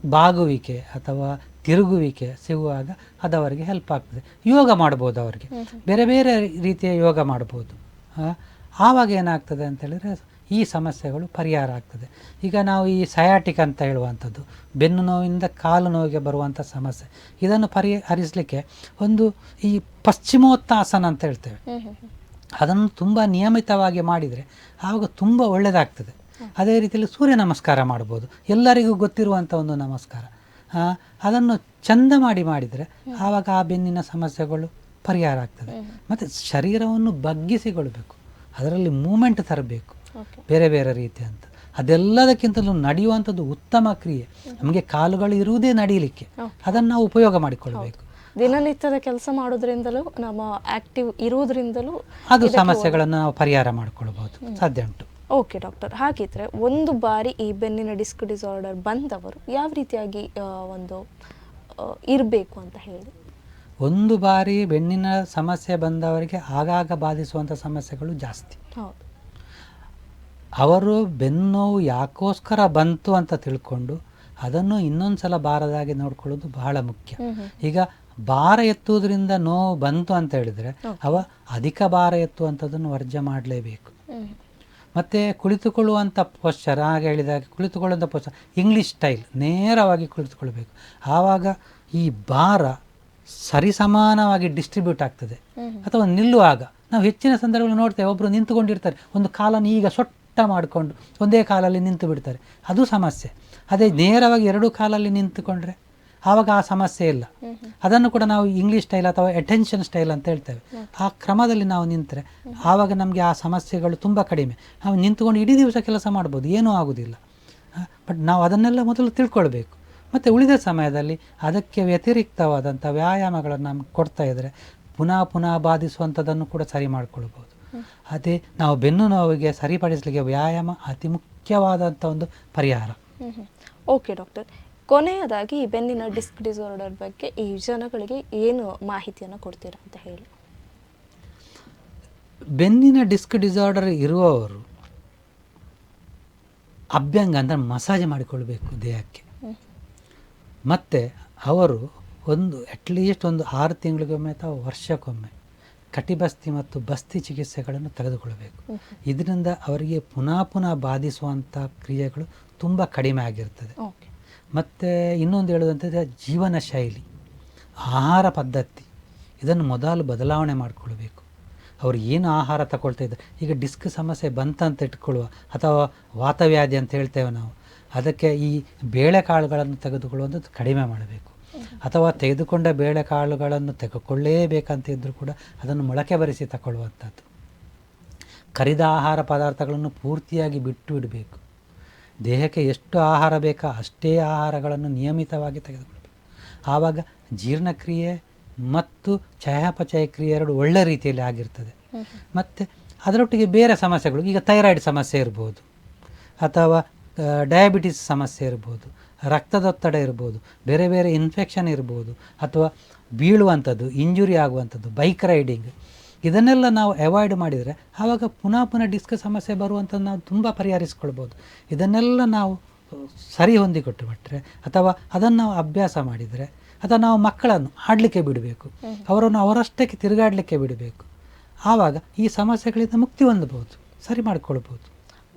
ಬಾಗುವಿಕೆ ಅಥವಾ ತಿರುಗುವಿಕೆ ಸಿಗುವಾಗ ಅದು ಅವರಿಗೆ ಹೆಲ್ಪ್ ಆಗ್ತದೆ. ಯೋಗ ಮಾಡ್ಬೋದು ಅವರಿಗೆ. ಬೇರೆ ಬೇರೆ ರೀತಿಯ ಯೋಗ ಮಾಡ್ಬೋದು. ಆವಾಗ ಏನಾಗ್ತದೆ ಅಂತ ಹೇಳಿದ್ರೆ ಈ ಸಮಸ್ಯೆಗಳು ಪರಿಹಾರ ಆಗ್ತದೆ. ಈಗ ನಾವು ಈ ಸಯಾಟಿಕ್ ಅಂತ ಹೇಳುವಂಥದ್ದು ಬೆನ್ನು ನೋವಿಂದ ಕಾಲು ನೋವಿಗೆ ಬರುವಂಥ ಸಮಸ್ಯೆ ಇದನ್ನು ಪರಿಹರಿಸಲಿಕ್ಕೆ ಒಂದು ಈ ಪಶ್ಚಿಮೋತ್ತಾಸನ ಅಂತ ಹೇಳ್ತೇವೆ. ಅದನ್ನು ತುಂಬ ನಿಯಮಿತವಾಗಿ ಮಾಡಿದರೆ ಆವಾಗ ತುಂಬ ಒಳ್ಳೆಯದಾಗ್ತದೆ ಅದೇ ರೀತಿಯಲ್ಲಿ ಸೂರ್ಯ ನಮಸ್ಕಾರ ಮಾಡ್ಬೋದು. ಎಲ್ಲರಿಗೂ ಗೊತ್ತಿರುವಂಥ ಒಂದು ನಮಸ್ಕಾರ. ಅದನ್ನು ಚಂದ ಮಾಡಿ ಮಾಡಿದರೆ ಆವಾಗ ಆ ಬೆನ್ನಿನ ಸಮಸ್ಯೆಗಳು ಪರಿಹಾರ ಆಗ್ತದೆ. ಮತ್ತು ಶರೀರವನ್ನು ಬಗ್ಗಿಸಿಕೊಳ್ಬೇಕು. ಅದರಲ್ಲಿ ಮೂಮೆಂಟ್ ತರಬೇಕು. ಬೇರೆ ಬೇರೆ ರೀತಿ ಅಂತ ಅದೆಲ್ಲದಕ್ಕಿಂತಲೂ ನಡೆಯುವಂಥದ್ದು ಉತ್ತಮ ಕ್ರಿಯೆ. ನಮಗೆ ಕಾಲುಗಳು ಇರುವುದೇ ನಡೀಲಿಕ್ಕೆ. ಅದನ್ನು ನಾವು ಉಪಯೋಗ ಮಾಡಿಕೊಳ್ಬೇಕು. ದಿನನಿತ್ಯದ ಕೆಲಸ ಮಾಡೋದ್ರಿಂದಲೂ ನಮ್ಮ ಆಕ್ಟಿವ್ ಇರುವುದರಿಂದಲೂ ಅದು ಸಮಸ್ಯೆಗಳನ್ನು ನಾವು ಪರಿಹಾರ ಮಾಡಿಕೊಳ್ಬಹುದು ಸಾಧ್ಯ ಉಂಟು. ಓಕೆ ಡಾಕ್ಟರ್ ಹಾಗಿದ್ರೆ ಒಂದು ಬಾರಿ ಈ ಬೆನ್ನಿನ ಡಿಸ್ಕ್ ಡಿಸಾರ್ಡರ್ ಬಂದವರು ಯಾವ ರೀತಿಯಾಗಿ ಒಂದು ಇರಬೇಕು ಅಂತ ಹೇಳಿ? ಒಂದು ಬಾರಿ ಬೆನ್ನಿನ ಸಮಸ್ಯೆ ಬಂದವರಿಗೆ ಆಗಾಗ ಬಾಧಿಸುವಂಥ ಸಮಸ್ಯೆಗಳು ಜಾಸ್ತಿ. ಹೌದು. ಅವರು ಬೆನ್ನೋವು ಯಾಕೋಸ್ಕರ ಬಂತು ಅಂತ ತಿಳ್ಕೊಂಡು ಅದನ್ನು ಇನ್ನೊಂದು ಸಲ ಬಾರದಾಗಿ ನೋಡ್ಕೊಳ್ಳೋದು ಬಹಳ ಮುಖ್ಯ. ಈಗ ಭಾರ ಎತ್ತುವುದರಿಂದ ನೋವು ಬಂತು ಅಂತ ಹೇಳಿದರೆ ಅವ ಅಧಿಕ ಭಾರ ಎತ್ತುವಂಥದ್ದನ್ನು ವರ್ಜ ಮಾಡಲೇಬೇಕು. ಮತ್ತು ಕುಳಿತುಕೊಳ್ಳುವಂಥ ಪೋಶ್ಚರ್ ಹಾಗೆ ಹೇಳಿದಾಗ ಕುಳಿತುಕೊಳ್ಳುವಂಥ ಪೋಶ್ಚರ್ ಇಂಗ್ಲೀಷ್ ಸ್ಟೈಲ್ ನೇರವಾಗಿ ಕುಳಿತುಕೊಳ್ಬೇಕು. ಆವಾಗ ಈ ಭಾರ ಸರಿಸಮಾನವಾಗಿ ಡಿಸ್ಟ್ರಿಬ್ಯೂಟ್ ಆಗ್ತದೆ. ಅಥವಾ ನಿಲ್ಲುವಾಗ. ನಾವು ಹೆಚ್ಚಿನ ಸಂದರ್ಭಗಳಲ್ಲಿ ನೋಡ್ತೇವೆ ಒಬ್ಬರು ನಿಂತುಕೊಂಡಿರ್ತಾರೆ. ಒಂದು ಕಾಲನ್ನು ಈಗ ಸೊಟ್ಟ ಮಾಡಿಕೊಂಡು ಒಂದೇ ಕಾಲಲ್ಲಿ ನಿಂತು ಬಿಡ್ತಾರೆ. ಅದು ಸಮಸ್ಯೆ. ಅದೇ ನೇರವಾಗಿ ಎರಡು ಕಾಲಲ್ಲಿ ನಿಂತುಕೊಂಡ್ರೆ ಆವಾಗ ಆ ಸಮಸ್ಯೆ ಇಲ್ಲ. ಅದನ್ನು ಕೂಡ ನಾವು ಇಂಗ್ಲೀಷ್ ಸ್ಟೈಲ್ ಅಥವಾ ಅಟೆನ್ಷನ್ ಸ್ಟೈಲ್ ಅಂತ ಹೇಳ್ತೇವೆ. ಆ ಕ್ರಮದಲ್ಲಿ ನಾವು ನಿಂತರೆ ಆವಾಗ ನಮಗೆ ಆ ಸಮಸ್ಯೆಗಳು ತುಂಬ ಕಡಿಮೆ. ನಾವು ನಿಂತುಕೊಂಡು ಇಡೀ ದಿವಸ ಕೆಲಸ ಮಾಡ್ಬೋದು ಏನೂ ಆಗುವುದಿಲ್ಲ ಬಟ್ ನಾವು ಅದನ್ನೆಲ್ಲ ಮೊದಲು ತಿಳ್ಕೊಳ್ಬೇಕು. ಮತ್ತು ಉಳಿದ ಸಮಯದಲ್ಲಿ ಅದಕ್ಕೆ ವ್ಯತಿರಿಕ್ತವಾದಂಥ ವ್ಯಾಯಾಮಗಳನ್ನು ನಮ್ಗೆ ಕೊಡ್ತಾ ಇದ್ದರೆ ಪುನಃ ಪುನಃ ಬಾಧಿಸುವಂಥದ್ದನ್ನು ಕೂಡ ಸರಿ ಮಾಡಿಕೊಳ್ಬೋದು. ಅದೇ ನಾವು ಬೆನ್ನು ನೋವಿಗೆ ಸರಿಪಡಿಸಲಿಕ್ಕೆ ವ್ಯಾಯಾಮ ಅತಿ ಮುಖ್ಯವಾದಂಥ ಒಂದು ಪರಿಹಾರ. ಓಕೆ ಡಾಕ್ಟರ್ ಕೊನೆಯದಾಗಿ ಈ ಬೆನ್ನಿನ ಡಿಸ್ಕ್ ಡಿಸಾರ್ಡರ್ ಬಗ್ಗೆ ಈ ಜನಗಳಿಗೆ ಏನು ಮಾಹಿತಿಯನ್ನು ಕೊಡ್ತೀರಾ ಅಂತ ಹೇಳಿ. ಬೆನ್ನಿನ ಡಿಸ್ಕ್ ಡಿಸಾರ್ಡರ್ ಇರುವವರು ಅಭ್ಯಂಗ ಅಂದರೆ ಮಸಾಜ್ ಮಾಡಿಕೊಳ್ಬೇಕು ದೇಹಕ್ಕೆ. ಮತ್ತು ಅವರು ಒಂದು ಅಟ್ಲೀಸ್ಟ್ ಒಂದು ಆರು ತಿಂಗಳಿಗೊಮ್ಮೆ ಅಥವಾ ವರ್ಷಕ್ಕೊಮ್ಮೆ ಕಟಿಬಸ್ತಿ ಮತ್ತು ಬಸ್ತಿ ಚಿಕಿತ್ಸೆಗಳನ್ನು ತೆಗೆದುಕೊಳ್ಬೇಕು. ಇದರಿಂದ ಅವರಿಗೆ ಪುನಃ ಪುನಃ ಬಾಧಿಸುವಂಥ ಕ್ರಿಯೆಗಳು ತುಂಬ ಕಡಿಮೆ ಆಗಿರ್ತದೆ. ಮತ್ತು ಇನ್ನೊಂದು ಹೇಳೋದಂತಂದರೆ ಜೀವನ ಶೈಲಿ, ಆಹಾರ ಪದ್ಧತಿ. ಇದನ್ನು ಮೊದಲು ಬದಲಾವಣೆ ಮಾಡಿಕೊಳ್ಬೇಕು. ಅವರು ಏನು ಆಹಾರ ತಗೊಳ್ತಾ ಇದ್ದಾರೆ. ಈಗ ಡಿಸ್ಕ್ ಸಮಸ್ಯೆ ಬಂತಂತ ಇಟ್ಕೊಳ್ಳುವ, ಅಥವಾ ವಾತವ್ಯಾಧಿ ಅಂತ ಹೇಳ್ತೇವೆ ನಾವು, ಅದಕ್ಕೆ ಈ ಬೇಳೆಕಾಳುಗಳನ್ನು ತೆಗೆದುಕೊಳ್ಳುವಂಥದ್ದು ಕಡಿಮೆ ಮಾಡಬೇಕು. ಅಥವಾ ತೆಗೆದುಕೊಂಡ ಬೇಳೆಕಾಳುಗಳನ್ನು ತೆಗೆದುಕೊಳ್ಳೇಬೇಕಂತ ಇದ್ದರೂ ಕೂಡ ಅದನ್ನು ಮೊಳಕೆ ಬರೆಸಿ ತಗೊಳ್ಳುವಂಥದ್ದು. ಕರಿದ ಆಹಾರ ಪದಾರ್ಥಗಳನ್ನು ಪೂರ್ತಿಯಾಗಿ ಬಿಟ್ಟು ಬಿಡಬೇಕು ದೇಹಕ್ಕೆ ಎಷ್ಟು ಆಹಾರ ಬೇಕೋ ಅಷ್ಟೇ ಆಹಾರಗಳನ್ನು ನಿಯಮಿತವಾಗಿ ತೆಗೆದುಕೊಳ್ಬೇಕು. ಆವಾಗ ಜೀರ್ಣಕ್ರಿಯೆ ಮತ್ತು ಚಯಾಪಚಯ ಕ್ರಿಯೆ ಎರಡು ಒಳ್ಳೆ ರೀತಿಯಲ್ಲಿ ಆಗಿರ್ತದೆ. ಮತ್ತು ಅದರೊಟ್ಟಿಗೆ ಬೇರೆ ಸಮಸ್ಯೆಗಳು, ಈಗ ಥೈರಾಯ್ಡ್ ಸಮಸ್ಯೆ ಇರ್ಬೋದು, ಅಥವಾ ಡಯಾಬಿಟಿಸ್ ಸಮಸ್ಯೆ ಇರ್ಬೋದು, ರಕ್ತದೊತ್ತಡ ಇರ್ಬೋದು, ಬೇರೆ ಬೇರೆ ಇನ್ಫೆಕ್ಷನ್ ಇರ್ಬೋದು, ಅಥವಾ ಬೀಳುವಂಥದ್ದು ಇಂಜುರಿ ಆಗುವಂಥದ್ದು ಬೈಕ್ ರೈಡಿಂಗ್ ಇದನ್ನೆಲ್ಲ ನಾವು ಅವಾಯ್ಡ್ ಮಾಡಿದರೆ ಆವಾಗ ಪುನಃ ಪುನಃ ಡಿಸ್ಕ್ ಸಮಸ್ಯೆ ಬರುವಂಥದ್ದು ನಾವು ತುಂಬ ಪರಿಹರಿಸ್ಕೊಳ್ಬೋದು. ಇದನ್ನೆಲ್ಲ ನಾವು ಸರಿ ಹೊಂದಿಕೊಟ್ಟು ಬಿಟ್ಟರೆ ಅಥವಾ ಅದನ್ನು ನಾವು ಅಭ್ಯಾಸ ಮಾಡಿದರೆ ಅಥವಾ ನಾವು ಮಕ್ಕಳನ್ನು ಆಡಲಿಕ್ಕೆ ಬಿಡಬೇಕು ಅವರನ್ನು ಅವರಷ್ಟಕ್ಕೆ ತಿರುಗಾಡಲಿಕ್ಕೆ ಬಿಡಬೇಕು ಆವಾಗ ಈ ಸಮಸ್ಯೆಗಳಿಂದ ಮುಕ್ತಿ ಹೊಂದಬಹುದು ಸರಿ ಮಾಡಿಕೊಳ್ಬೋದು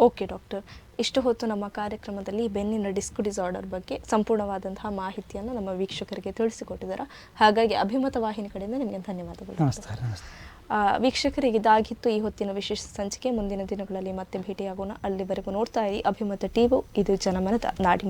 ಓಕೆ ಡಾಕ್ಟರ್ ಇಷ್ಟು ಹೊತ್ತು ನಮ್ಮ ಕಾರ್ಯಕ್ರಮದಲ್ಲಿ ಬೆನ್ನಿನ ಡಿಸ್ಕ್ ಡಿಸಾರ್ಡರ್ ಬಗ್ಗೆ ಸಂಪೂರ್ಣವಾದಂತಹ ಮಾಹಿತಿಯನ್ನು ನಮ್ಮ ವೀಕ್ಷಕರಿಗೆ ತಿಳಿಸಿಕೊಟ್ಟಿದ್ದಾರೆ. ಹಾಗಾಗಿ ಅಭಿಮತ ವಾಹಿನಿ ಕಡೆಯಿಂದ ನಿಮಗೆ ಧನ್ಯವಾದಗಳು. ನಮಸ್ಕಾರ ನಮಸ್ತೆ. ವೀಕ್ಷಕರಿಗೆ ಇದಾಗಿತ್ತು ಈ ಹೊತ್ತಿನ ವಿಶೇಷ ಸಂಚಿಕೆ. ಮುಂದಿನ ದಿನಗಳಲ್ಲಿ ಮತ್ತೆ ಭೇಟಿಯಾಗೋಣ. ಅಲ್ಲಿವರೆಗೂ ನೋಡ್ತಾ ಇರಿ. ಅಭಿಮತ ಟಿವಿ. ಇದು ಜನಮನದ ನಾಡಿ